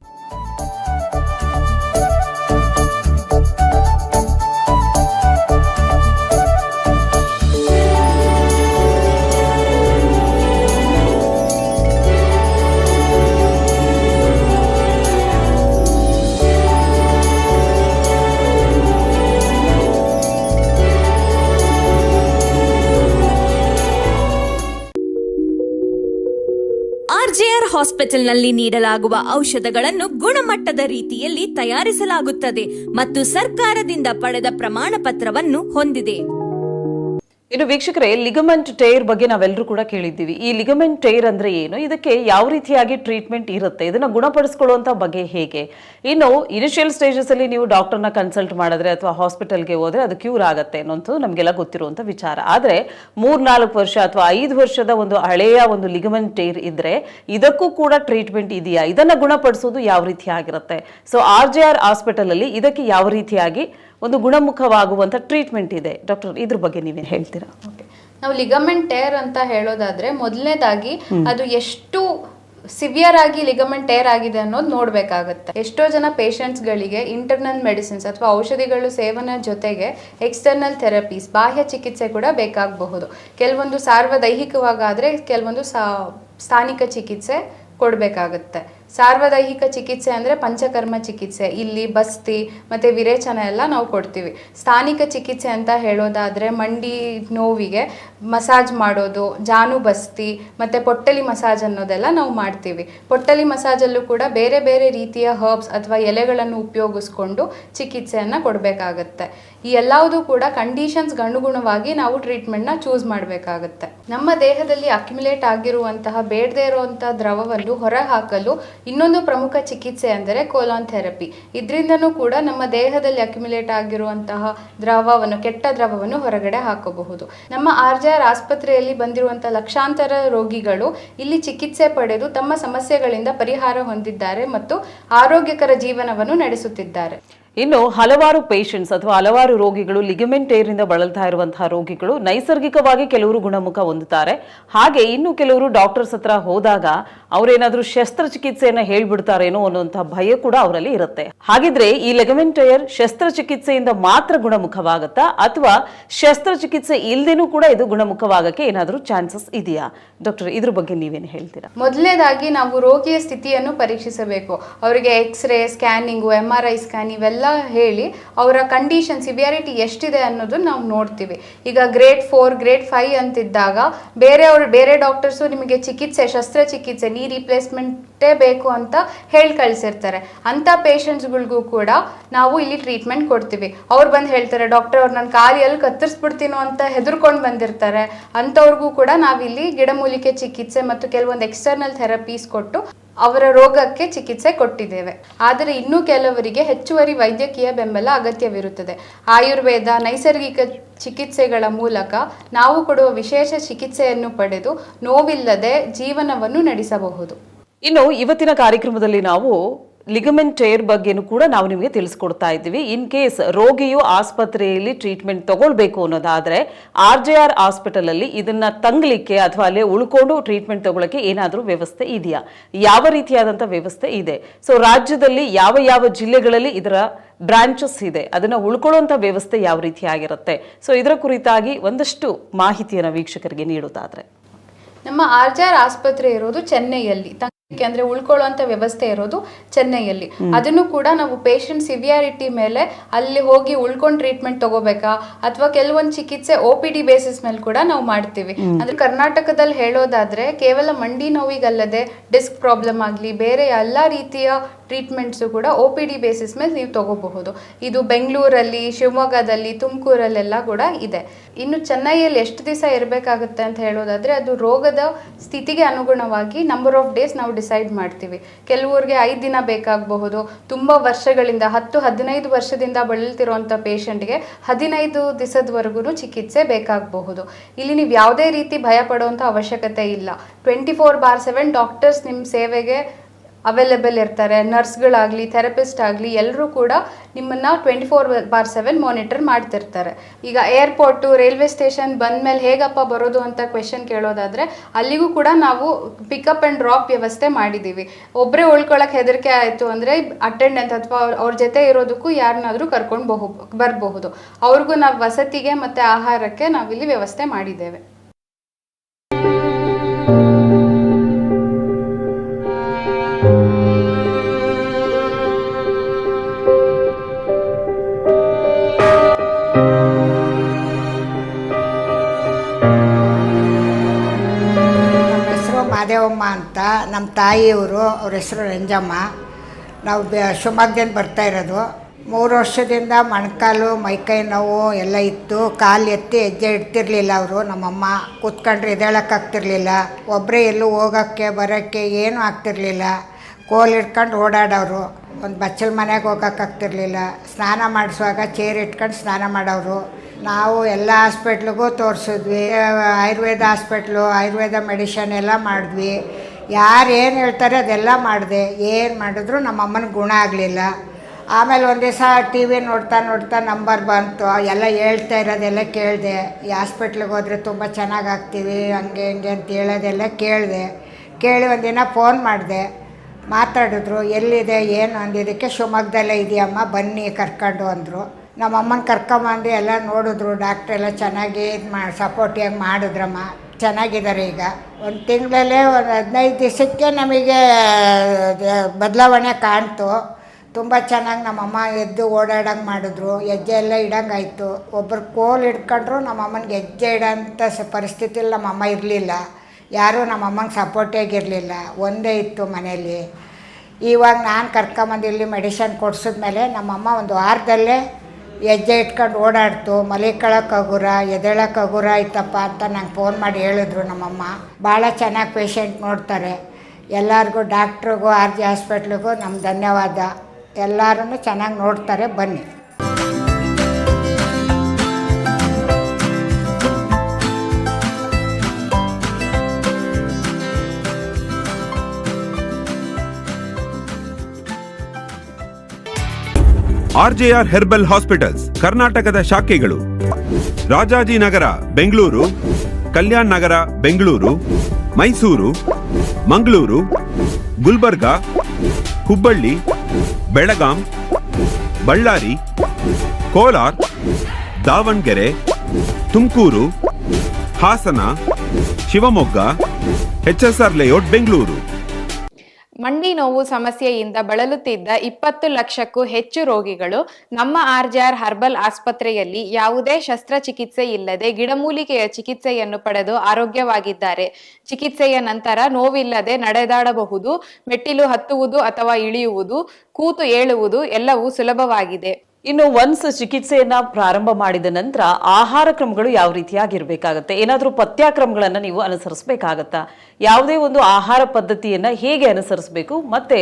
ಹಾಸ್ಪಿಟಲ್ನಲ್ಲಿ ನೀಡಲಾಗುವ ಔಷಧಗಳನ್ನು ಗುಣಮಟ್ಟದ ರೀತಿಯಲ್ಲಿ ತಯಾರಿಸಲಾಗುತ್ತದೆ ಮತ್ತು ಸರ್ಕಾರದಿಂದ ಪಡೆದ ಪ್ರಮಾಣ ಪತ್ರವನ್ನು ಹೊಂದಿದೆ. ಇನ್ನು ವೀಕ್ಷಕರೇ ಲಿಗಮೆಂಟ್ ಟೇರ್ ಬಗ್ಗೆ ನಾವೆಲ್ಲರೂ ಕೂಡ ಕೇಳಿದ್ದೀವಿ. ಈ ಲಿಗಮೆಂಟ್ ಟೇರ್ ಅಂದ್ರೆ ಏನು? ಇದಕ್ಕೆ ಯಾವ ರೀತಿಯಾಗಿ ಟ್ರೀಟ್ಮೆಂಟ್ ಇರುತ್ತೆ? ಇದನ್ನ ಗುಣಪಡಿಸ್ಕೊಳ್ಳುವಂತ ಬಗ್ಗೆ ಹೇಗೆ? ಇನ್ನು ಇನಿಷಿಯಲ್ ಸ್ಟೇಜಸ್ ಅಲ್ಲಿ ನೀವು ಡಾಕ್ಟರ್ನ ಕನ್ಸಲ್ಟ್ ಮಾಡಿದ್ರೆ ಅಥವಾ ಹಾಸ್ಪಿಟಲ್ಗೆ ಹೋದ್ರೆ ಅದು ಕ್ಯೂರ್ ಆಗುತ್ತೆ ಅನ್ನೋಂಥದ್ದು ನಮಗೆಲ್ಲ ಗೊತ್ತಿರುವಂತ ವಿಚಾರ. ಆದ್ರೆ ಮೂರ್ನಾಲ್ಕು ವರ್ಷ ಅಥವಾ ಐದು ವರ್ಷದ ಒಂದು ಹಳೆಯ ಒಂದು ಲಿಗಮೆಂಟ್ ಟೇರ್ ಇದ್ರೆ ಇದಕ್ಕೂ ಕೂಡ ಟ್ರೀಟ್ಮೆಂಟ್ ಇದೆಯಾ? ಇದನ್ನ ಗುಣಪಡಿಸೋದು ಯಾವ ರೀತಿ ಆಗಿರುತ್ತೆ? So R J R hospital ಅಲ್ಲಿ ಇದಕ್ಕೆ ಯಾವ ರೀತಿಯಾಗಿ ಒಂದು ಗುಣಮುಖವಾಗುವಂಥ ಟ್ರೀಟ್ಮೆಂಟ್ ಇದೆ. ಡಾಕ್ಟರ್ ಇದ್ರ ಬಗ್ಗೆ ನೀವೇನು ಹೇಳ್ತೀರಾ? ಓಕೆ ನಾವು ಲಿಗಮೆಂಟ್ ಟೇರ್ ಅಂತ ಹೇಳೋದಾದ್ರೆ ಮೊದಲನೇದಾಗಿ ಅದು ಎಷ್ಟು ಸಿವಿಯರ್ ಆಗಿ ಲಿಗಮೆಂಟ್ ಟೇರ್ ಆಗಿದೆ ಅನ್ನೋದು ನೋಡ್ಬೇಕಾಗತ್ತೆ. ಎಷ್ಟೋ ಜನ ಪೇಷಂಟ್ಸ್ಗಳಿಗೆ ಗಳಿಗೆ ಇಂಟರ್ನಲ್ ಮೆಡಿಸಿನ್ಸ್ ಅಥವಾ ಔಷಧಿಗಳು ಸೇವನೆ ಜೊತೆಗೆ ಎಕ್ಸ್ಟರ್ನಲ್ ಥೆರಪೀಸ್ ಬಾಹ್ಯ ಚಿಕಿತ್ಸೆ ಕೂಡ ಬೇಕಾಗಬಹುದು. ಕೆಲವೊಂದು ಸಾರ್ವದೈಹಿಕವಾಗಾದ್ರೆ ಕೆಲವೊಂದು ಸಾ ಸ್ಥಾನಿಕ ಚಿಕಿತ್ಸೆ ಕೊಡಬೇಕಾಗುತ್ತೆ. ಸಾರ್ವದೈಹಿಕ ಚಿಕಿತ್ಸೆ ಅಂದರೆ ಪಂಚಕರ್ಮ ಚಿಕಿತ್ಸೆ. ಇಲ್ಲಿ ಬಸ್ತಿ ಮತ್ತು ವಿರೇಚನ ಎಲ್ಲ ನಾವು ಕೊಡ್ತೀವಿ. ಸ್ಥಾನಿಕ ಚಿಕಿತ್ಸೆ ಅಂತ ಹೇಳೋದಾದರೆ ಮಂಡಿ ನೋವಿಗೆ ಮಸಾಜ್ ಮಾಡೋದು, ಜಾನು ಬಸ್ತಿ ಮತ್ತು ಪೊಟ್ಟಲಿ ಮಸಾಜ್ ಅನ್ನೋದೆಲ್ಲ ನಾವು ಮಾಡ್ತೀವಿ. ಪೊಟ್ಟಲಿ ಮಸಾಜಲ್ಲೂ ಕೂಡ ಬೇರೆ ಬೇರೆ ರೀತಿಯ ಹರ್ಬ್ಸ್ ಅಥವಾ ಎಲೆಗಳನ್ನು ಉಪಯೋಗಿಸ್ಕೊಂಡು ಚಿಕಿತ್ಸೆಯನ್ನು ಕೊಡಬೇಕಾಗತ್ತೆ. ಈ ಎಲ್ಲವುದೂ ಕೂಡ ಕಂಡೀಷನ್ಸ್ ಅನುಗುಣವಾಗಿ ನಾವು ಟ್ರೀಟ್ಮೆಂಟ್ನ ಚೂಸ್ ಮಾಡಬೇಕಾಗತ್ತೆ. ನಮ್ಮ ದೇಹದಲ್ಲಿ ಅಕ್ಯುಮುಲೇಟ್ ಆಗಿರುವಂತಹ ಬೇಡದೇ ಇರುವಂತಹ ದ್ರವವನ್ನು ಹೊರಹಾಕಲು ಇನ್ನೊಂದು ಪ್ರಮುಖ ಚಿಕಿತ್ಸೆ ಅಂದರೆ ಕೋಲಾನ್ ಥೆರಪಿ ಇದರಿಂದನೂ ಕೂಡ ನಮ್ಮ ದೇಹದಲ್ಲಿ ಅಕ್ಯುಮುಲೇಟ್ ಆಗಿರುವಂತಹ ದ್ರವವನ್ನು, ಕೆಟ್ಟ ದ್ರವವನ್ನು ಹೊರಗಡೆ ಹಾಕಬಹುದು. ನಮ್ಮ ಆರ್ ಜೆ ಆರ್ ಆಸ್ಪತ್ರೆಯಲ್ಲಿ ಬಂದಿರುವಂತಹ ಲಕ್ಷಾಂತರ ರೋಗಿಗಳು ಇಲ್ಲಿ ಚಿಕಿತ್ಸೆ ಪಡೆದು ತಮ್ಮ ಸಮಸ್ಯೆಗಳಿಂದ ಪರಿಹಾರ ಹೊಂದಿದ್ದಾರೆ ಮತ್ತು ಆರೋಗ್ಯಕರ ಜೀವನವನ್ನು ನಡೆಸುತ್ತಿದ್ದಾರೆ. ಇನ್ನು ಹಲವಾರು ಪೇಷಂಟ್ಸ್ ಅಥವಾ ಹಲವಾರು ರೋಗಿಗಳು ಲಿಗಮೆಂಟ್ ಏರಿಂದ ಬಳಲ್ತಾ ಇರುವಂತಹ ರೋಗಿಗಳು ನೈಸರ್ಗಿಕವಾಗಿ ಕೆಲವರು ಗುಣಮುಖ ಹೊಂದುತ್ತಾರೆ. ಹಾಗೆ ಇನ್ನು ಕೆಲವರು ಡಾಕ್ಟರ್ಸ್ ಹತ್ರ ಹೋದಾಗ ಅವರೇನಾದ್ರೂ ಶಸ್ತ್ರಚಿಕಿತ್ಸೆಯನ್ನ ಹೇಳ್ಬಿಡ್ತಾರೇನೋ ಅನ್ನುವಂತಹ ಭಯ ಕೂಡ ಅವರಲ್ಲಿ ಇರುತ್ತೆ. ಹಾಗಿದ್ರೆ ಈ ಲೆಗಮೆಂಟ್ ಏರ್ ಶಸ್ತ್ರಚಿಕಿತ್ಸೆಯಿಂದ ಮಾತ್ರ ಗುಣಮುಖವಾಗುತ್ತಾ ಅಥವಾ ಶಸ್ತ್ರಚಿಕಿತ್ಸೆ ಇಲ್ಲದೇನೂ ಕೂಡ ಇದು ಗುಣಮುಖವಾಗಕ್ಕೆ ಏನಾದರೂ ಚಾನ್ಸಸ್ ಇದೆಯಾ? ಡಾಕ್ಟರ್ ಇದ್ರ ಬಗ್ಗೆ ನೀವೇನು ಹೇಳ್ತೀರಾ? ಮೊದಲನೇದಾಗಿ ನಾವು ರೋಗಿಯ ಸ್ಥಿತಿಯನ್ನು ಪರೀಕ್ಷಿಸಬೇಕು. ಅವರಿಗೆ x ray scanning M R I scan ಇವೆಲ್ಲ ಹೇಳಿ ಅವರ ಕಂಡೀಷನ್ ಸಿವಿಯಾರಿಟಿ ಎಷ್ಟಿದೆ ಅನ್ನೋದು ನಾವು ನೋಡ್ತೀವಿ. ಈಗ ಗ್ರೇಡ್ ಫೋರ್ ಗ್ರೇಡ್ ಫೈವ್ ಅಂತಿದ್ದಾಗ ಬೇರೆಯವರು, ಬೇರೆ ಡಾಕ್ಟರ್ಸು ನಿಮಗೆ ಚಿಕಿತ್ಸೆ, ಶಸ್ತ್ರಚಿಕಿತ್ಸೆ ನೀ ರಿಪ್ಲೇಸ್ಮೆಂಟೇ ಬೇಕು ಅಂತ ಹೇಳಿ ಕಳಿಸಿರ್ತಾರೆ. ಅಂಥ ಪೇಷಂಟ್ಸ್ಗಳಿಗೂ ಕೂಡ ನಾವು ಇಲ್ಲಿ ಟ್ರೀಟ್ಮೆಂಟ್ ಕೊಡ್ತೀವಿ. ಅವ್ರು ಬಂದು ಹೇಳ್ತಾರೆ, ಡಾಕ್ಟರ್, ಅವ್ರು ನನ್ನ ಕಾಲು ಎಲ್ಲಿ ಕತ್ತರಿಸ್ಬಿಡ್ತೀನೋ ಅಂತ ಹೆದರ್ಕೊಂಡು ಬಂದಿರ್ತಾರೆ. ಅಂಥವ್ರಿಗೂ ಕೂಡ ನಾವಿಲ್ಲಿ ಗಿಡಮೂಲಿಕೆ ಚಿಕಿತ್ಸೆ ಮತ್ತು ಕೆಲವೊಂದು ಎಕ್ಸ್ಟರ್ನಲ್ ಥೆರಪೀಸ್ ಕೊಟ್ಟು ಅವರ ರೋಗಕ್ಕೆ ಚಿಕಿತ್ಸೆ ಕೊಟ್ಟಿದ್ದೇವೆ. ಆದರೆ ಇನ್ನೂ ಕೆಲವರಿಗೆ ಹೆಚ್ಚುವರಿ ವೈದ್ಯಕೀಯ ಬೆಂಬಲ ಅಗತ್ಯವಿರುತ್ತದೆ. ಆಯುರ್ವೇದ, ನೈಸರ್ಗಿಕ ಚಿಕಿತ್ಸೆಗಳ ಮೂಲಕ ನಾವು ಕೊಡುವ ವಿಶೇಷ ಚಿಕಿತ್ಸೆಯನ್ನು ಪಡೆದು ನೋವಿಲ್ಲದೆ ಜೀವನವನ್ನು ನಡೆಸಬಹುದು. ಇನ್ನು ಇವತ್ತಿನ ಕಾರ್ಯಕ್ರಮದಲ್ಲಿ ನಾವು ಲಿಗಮೆಂಟ್ ಟೇರ್ ಬಗ್ಗೆನೂ ಕೂಡ ನಾವು ನಿಮಗೆ ತಿಳಿಸ್ಕೊಡ್ತಾ ಇದ್ದೀವಿ. ಇನ್ ಕೇಸ್ ರೋಗಿಯು ಆಸ್ಪತ್ರೆಯಲ್ಲಿ ಟ್ರೀಟ್ಮೆಂಟ್ ತಗೊಳ್ಬೇಕು ಅನ್ನೋದಾದ್ರೆ ಆರ್ ಜೆ ಆರ್ ಹಾಸ್ಪಿಟಲ್ ಅಲ್ಲಿ ಇದನ್ನ ತಂಗ್ಲಿಕ್ಕೆ ಅಥವಾ ಅಲ್ಲಿ ಉಳ್ಕೊಂಡು ಟ್ರೀಟ್ಮೆಂಟ್ ತಗೊಳಕ್ಕೆ ಏನಾದರೂ ವ್ಯವಸ್ಥೆ ಇದೆಯಾ? ಯಾವ ರೀತಿಯಾದಂಥ ವ್ಯವಸ್ಥೆ ಇದೆ? ಸೊ ರಾಜ್ಯದಲ್ಲಿ ಯಾವ ಯಾವ ಜಿಲ್ಲೆಗಳಲ್ಲಿ ಇದರ ಬ್ರಾಂಚಸ್ ಇದೆ? ಅದನ್ನ ಉಳ್ಕೊಳ್ಳುವಂಥ ವ್ಯವಸ್ಥೆ ಯಾವ ರೀತಿ ಆಗಿರುತ್ತೆ ಸೊ ಇದರ ಕುರಿತಾಗಿ ಒಂದಷ್ಟು ಮಾಹಿತಿಯನ್ನು ವೀಕ್ಷಕರಿಗೆ ನೀಡೋದಾದ್ರೆ. ನಮ್ಮ ಆರ್ ಜೆ ಆರ್ ಆಸ್ಪತ್ರೆ ಇರೋದು ಚೆನ್ನೈಯಲ್ಲಿ. ಅಂದ್ರೆ ಉಳ್ಕೊಳ್ಳುವಂತ ವ್ಯವಸ್ಥೆ ಇರೋದು ಚೆನ್ನೈಯಲ್ಲಿ. ಅದನ್ನು ಕೂಡ ನಾವು ಪೇಷಂಟ್ ಸಿವಿಯಾರಿಟಿ ಮೇಲೆ ಅಲ್ಲಿ ಹೋಗಿ ಉಳ್ಕೊಂಡು ಟ್ರೀಟ್ಮೆಂಟ್ ತಗೋಬೇಕಾ? ಅಥವಾ ಕೆಲವೊಂದು ಚಿಕಿತ್ಸೆ ಒ ಪಿ ಡಿ ಬೇಸಿಸ್ ಮೇಲೆ ಕೂಡ ನಾವು ಮಾಡ್ತೀವಿ. ಅಂದ್ರೆ ಕರ್ನಾಟಕದಲ್ಲಿ ಹೇಳೋದಾದ್ರೆ ಕೇವಲ ಮಂಡಿ ನೋವಿಗಲ್ಲದೆ ಡಿಸ್ಕ್ ಪ್ರಾಬ್ಲಮ್ ಆಗಲಿ ಬೇರೆ ಎಲ್ಲ ರೀತಿಯ ಟ್ರೀಟ್ಮೆಂಟ್ಸು ಕೂಡ ಒ ಪಿ ಡಿ ಬೇಸಿಸ್ ಮೇಲೆ ನೀವು ತಗೋಬಹುದು. ಇದು ಬೆಂಗಳೂರಲ್ಲಿ, ಶಿವಮೊಗ್ಗದಲ್ಲಿ, ತುಮಕೂರಲ್ಲೆಲ್ಲ ಕೂಡ ಇದೆ. ಇನ್ನು ಚೆನ್ನೈಯಲ್ಲಿ ಎಷ್ಟು ದಿವಸ ಇರಬೇಕಾಗುತ್ತೆ ಅಂತ ಹೇಳೋದಾದರೆ ಅದು ರೋಗದ ಸ್ಥಿತಿಗೆ ಅನುಗುಣವಾಗಿ ನಂಬರ್ ಆಫ್ ಡೇಸ್ ನಾವು ಡಿಸೈಡ್ ಮಾಡ್ತೀವಿ. ಕೆಲವ್ರಿಗೆ ಐದು ದಿನ ಬೇಕಾಗಬಹುದು. ತುಂಬ ವರ್ಷಗಳಿಂದ, ಹತ್ತು, ಹದಿನೈದು ವರ್ಷದಿಂದ ಬಳಲ್ತಿರುವಂಥ ಪೇಷಂಟ್ಗೆ ಹದಿನೈದು ದಿವಸದವರೆಗೂ ಚಿಕಿತ್ಸೆ ಬೇಕಾಗಬಹುದು. ಇಲ್ಲಿ ನೀವು ಯಾವುದೇ ರೀತಿ ಭಯ ಪಡುವಂಥ ಅವಶ್ಯಕತೆ ಇಲ್ಲ. Twenty four bar seven doctors ನಿಮ್ಮ ಸೇವೆಗೆ ಅವೈಲೇಬಲ್ ಇರ್ತಾರೆ ನರ್ಸ್ಗಳಾಗಲಿ ಥೆರಪಿಸ್ಟ್ ಆಗಲಿ ಎಲ್ಲರೂ ಕೂಡ ನಿಮ್ಮನ್ನು twenty four bar seven monitor ಮಾಡ್ತಿರ್ತಾರೆ. ಈಗ ಏರ್ಪೋರ್ಟು ರೈಲ್ವೆ ಸ್ಟೇಷನ್ ಬಂದ ಮೇಲೆ ಹೇಗಪ್ಪ ಬರೋದು ಅಂತ ಕ್ವೆಶನ್ ಕೇಳೋದಾದರೆ, ಅಲ್ಲಿಗೂ ಕೂಡ ನಾವು ಪಿಕಪ್ ಆ್ಯಂಡ್ ಡ್ರಾಪ್ ವ್ಯವಸ್ಥೆ ಮಾಡಿದ್ದೀವಿ ಒಬ್ಬರೇ ಉಳ್ಕೊಳ್ಳೋಕೆ ಹೆದರಿಕೆ ಆಯಿತು ಅಂದರೆ ಅಟೆಂಡೆಂಟ್ ಅಥವಾ ಅವ್ರ ಜೊತೆ ಇರೋದಕ್ಕೂ ಯಾರನ್ನಾದರೂ ಕರ್ಕೊಂಡು ಬಹು, ಬರಬಹುದು. ಅವ್ರಿಗೂ ನಾವು ವಸತಿಗೆ ಮತ್ತು ಆಹಾರಕ್ಕೆ ನಾವಿಲ್ಲಿ ವ್ಯವಸ್ಥೆ ಮಾಡಿದ್ದೇವೆ. ಮಾದೇವಮ್ಮ ಅಂತ ನಮ್ಮ ತಾಯಿಯವರು ಅವ್ರ ಹೆಸರು ರಂಜಮ್ಮ. ನಾವು ಬೆ ಶಿವಮೊಗ್ಗದಿಂದ ಬರ್ತಾ ಇರೋದು. ಮೂರು ವರ್ಷದಿಂದ ಮೊಣಕಾಲು, ಮೈಕೈ ನೋವು ಎಲ್ಲ ಇತ್ತು. ಕಾಲು ಎತ್ತಿ ಹೆಜ್ಜೆ ಇಡ್ತಿರ್ಲಿಲ್ಲ ಅವರು. ನಮ್ಮಮ್ಮ ಕೂತ್ಕೊಂಡ್ರೆ ಎದ್ದೇಳೋಕ್ಕಾಗ್ತಿರ್ಲಿಲ್ಲ. ಒಬ್ಬರೇ ಎಲ್ಲೂ ಹೋಗೋಕ್ಕೆ, ಬರೋಕ್ಕೆ ಏನೂ ಆಗ್ತಿರ್ಲಿಲ್ಲ. ಕೋಲ್ ಹಿಡ್ಕೊಂಡು ಓಡಾಡೋರು. ಒಂದು ಬಚ್ಚಲ ಮನೆಗೆ ಹೋಗೋಕ್ಕಾಗ್ತಿರ್ಲಿಲ್ಲ. ಸ್ನಾನ ಮಾಡಿಸುವಾಗ ಚೇರ್ ಇಟ್ಕೊಂಡು ಸ್ನಾನ ಮಾಡೋರು. ನಾವು ಎಲ್ಲ ಹಾಸ್ಪಿಟ್ಲಿಗೂ ತೋರಿಸಿದ್ವಿ. ಆಯುರ್ವೇದ ಹಾಸ್ಪಿಟ್ಲು, ಆಯುರ್ವೇದ ಮೆಡಿಷನ್ ಎಲ್ಲ ಮಾಡಿದ್ವಿ. ಯಾರು ಏನು ಹೇಳ್ತಾರೆ ಅದೆಲ್ಲ ಮಾಡಿದೆ. ಏನು ಮಾಡಿದ್ರು ನಮ್ಮ ಅಮ್ಮನ ಗುಣ ಆಗಲಿಲ್ಲ. ಆಮೇಲೆ ಒಂದು ದಿವಸ ಟಿ ವಿ ನೋಡ್ತಾ ನೋಡ್ತಾ ನಂಬರ್ ಬಂತು. ಎಲ್ಲ ಹೇಳ್ತಾ ಇರೋದೆಲ್ಲ ಕೇಳಿದೆ. ಈ ಹಾಸ್ಪಿಟ್ಲಿಗೆ ಹೋದರೆ ತುಂಬ ಚೆನ್ನಾಗಿ ಆಗ್ತೀವಿ, ಹಂಗೆ ಹಿಂಗೆ ಅಂತ ಹೇಳೋದೆಲ್ಲ ಕೇಳಿದೆ. ಕೇಳಿ ಒಂದಿನ ಫೋನ್ ಮಾಡಿದೆ. ಮಾತಾಡಿದ್ರು, ಎಲ್ಲಿದೆ, ಏನು ಅಂದಿದ್ದಕ್ಕೆ ಶಿವಮೊಗ್ಗದಲ್ಲೇ ಇದೆಯಮ್ಮ, ಬನ್ನಿ ಕರ್ಕೊಂಡು ಅಂದರು. ನಮ್ಮ ಅಮ್ಮನ ಕರ್ಕೊಂಬಂದು ಎಲ್ಲ ನೋಡಿದ್ರು ಡಾಕ್ಟ್ರ್ ಎಲ್ಲ ಚೆನ್ನಾಗಿ ಇದು ಮಾಡಿ ಸಪೋರ್ಟಿಯಾಗಿ ಮಾಡಿದ್ರಮ್ಮ. ಚೆನ್ನಾಗಿದ್ದಾರೆ ಈಗ. ಒಂದು ತಿಂಗಳಲ್ಲೇ ಒಂದು ಹದಿನೈದು ದಿವಸಕ್ಕೆ ನಮಗೆ ಬದಲಾವಣೆ ಕಾಣ್ತು. ತುಂಬ ಚೆನ್ನಾಗಿ ನಮ್ಮಮ್ಮ ಎದ್ದು ಓಡಾಡಂಗೆ ಮಾಡಿದ್ರು. ಹೆಜ್ಜೆ ಎಲ್ಲ ಇಡಂಗಾಯಿತು. ಒಬ್ಬರು ಕೋಲ್ ಹಿಡ್ಕೊಂಡ್ರು ನಮ್ಮ ಅಮ್ಮನಿಗೆ ಹೆಜ್ಜೆ ಇಡೋಂಥ ಸ, ಪರಿಸ್ಥಿತಿಲಿ ನಮ್ಮಮ್ಮ ಇರಲಿಲ್ಲ. ಯಾರೂ ನಮ್ಮ ಸಪೋರ್ಟಿಯಾಗಿ ಸಪೋರ್ಟಿಯಾಗಿರಲಿಲ್ಲ ಒಂದೇ ಇತ್ತು ಮನೆಯಲ್ಲಿ. ಇವಾಗ ನಾನು ಕರ್ಕೊಂಬಂದು ಇಲ್ಲಿ ಮೆಡಿಷನ್ ಕೊಡ್ಸಿದ್ಮೇಲೆ ನಮ್ಮಮ್ಮ ಒಂದು ವಾರದಲ್ಲೇ ಹೆಜ್ಜೆ ಇಟ್ಕೊಂಡು ಓಡಾಡ್ತು ಮಲಿಕಳಕ್ಕೆ ಹಗುರ ಎದೇಳಕ್ಕೆ ಹಗುರ ಆಯ್ತಪ್ಪ ಅಂತ ನಂಗೆ ಫೋನ್ ಮಾಡಿ ಹೇಳಿದ್ರು ನಮ್ಮಮ್ಮ. ಭಾಳ ಚೆನ್ನಾಗಿ ಪೇಷಂಟ್ ನೋಡ್ತಾರೆ. ಎಲ್ಲರಿಗೂ ಡಾಕ್ಟ್ರಿಗೂ ಆರ್ ಜಿ ಹಾಸ್ಪಿಟ್ಲಿಗೂ ನಮ್ಮ ಧನ್ಯವಾದ. ಎಲ್ಲರೂ ಚೆನ್ನಾಗಿ ನೋಡ್ತಾರೆ, ಬನ್ನಿ. ಆರ್ಜೆಆರ್ ಹೆರ್ಬಲ್ ಹಾಸ್ಪಿಟಲ್ಸ್, ಕರ್ನಾಟಕದ ಶಾಖೆಗಳು. Rajajinagar, Bengaluru. Kalyan Nagar, Bengaluru. Mysuru. Mangaluru. Gulbarga. Hubballi. Belgaum. Ballari. Kolar. Davanagere. Tumakuru. Hassan. Shivamogga. HSR layout, Bengaluru. ಮಂಡಿ ನೋವು ಸಮಸ್ಯೆಯಿಂದ ಬಳಲುತ್ತಿದ್ದ ಇಪ್ಪತ್ತು ಲಕ್ಷಕ್ಕೂ ಹೆಚ್ಚು ರೋಗಿಗಳು ನಮ್ಮ ಆರ್ಜಿಆರ್ ಹರ್ಬಲ್ ಆಸ್ಪತ್ರೆಯಲ್ಲಿ ಯಾವುದೇ ಶಸ್ತ್ರಚಿಕಿತ್ಸೆ ಇಲ್ಲದೆ ಗಿಡಮೂಲಿಕೆಯ ಚಿಕಿತ್ಸೆಯನ್ನು ಪಡೆದು ಆರೋಗ್ಯವಾಗಿದ್ದಾರೆ. ಚಿಕಿತ್ಸೆಯ ನಂತರ ನೋವಿಲ್ಲದೆ ನಡೆದಾಡಬಹುದು, ಮೆಟ್ಟಿಲು ಹತ್ತುವುದು ಅಥವಾ ಇಳಿಯುವುದು, ಕೂತು ಏಳುವುದು ಎಲ್ಲವೂ ಸುಲಭವಾಗಿದೆ. ಇನ್ನು ಒನ್ಸ್ ಚಿಕಿತ್ಸೆಯನ್ನ ಪ್ರಾರಂಭ ಮಾಡಿದ ನಂತರ ಆಹಾರ ಕ್ರಮಗಳು ಯಾವ ರೀತಿಯಾಗಿರ್ಬೇಕಾಗತ್ತೆ? ಏನಾದರೂ ಪಥ್ಯಕ್ರಮಗಳನ್ನ ನೀವು ಅನುಸರಿಸಬೇಕಾಗತ್ತಾ? ಯಾವುದೇ ಒಂದು ಆಹಾರ ಪದ್ಧತಿಯನ್ನು ಹೇಗೆ ಅನುಸರಿಸಬೇಕು? ಮತ್ತೆ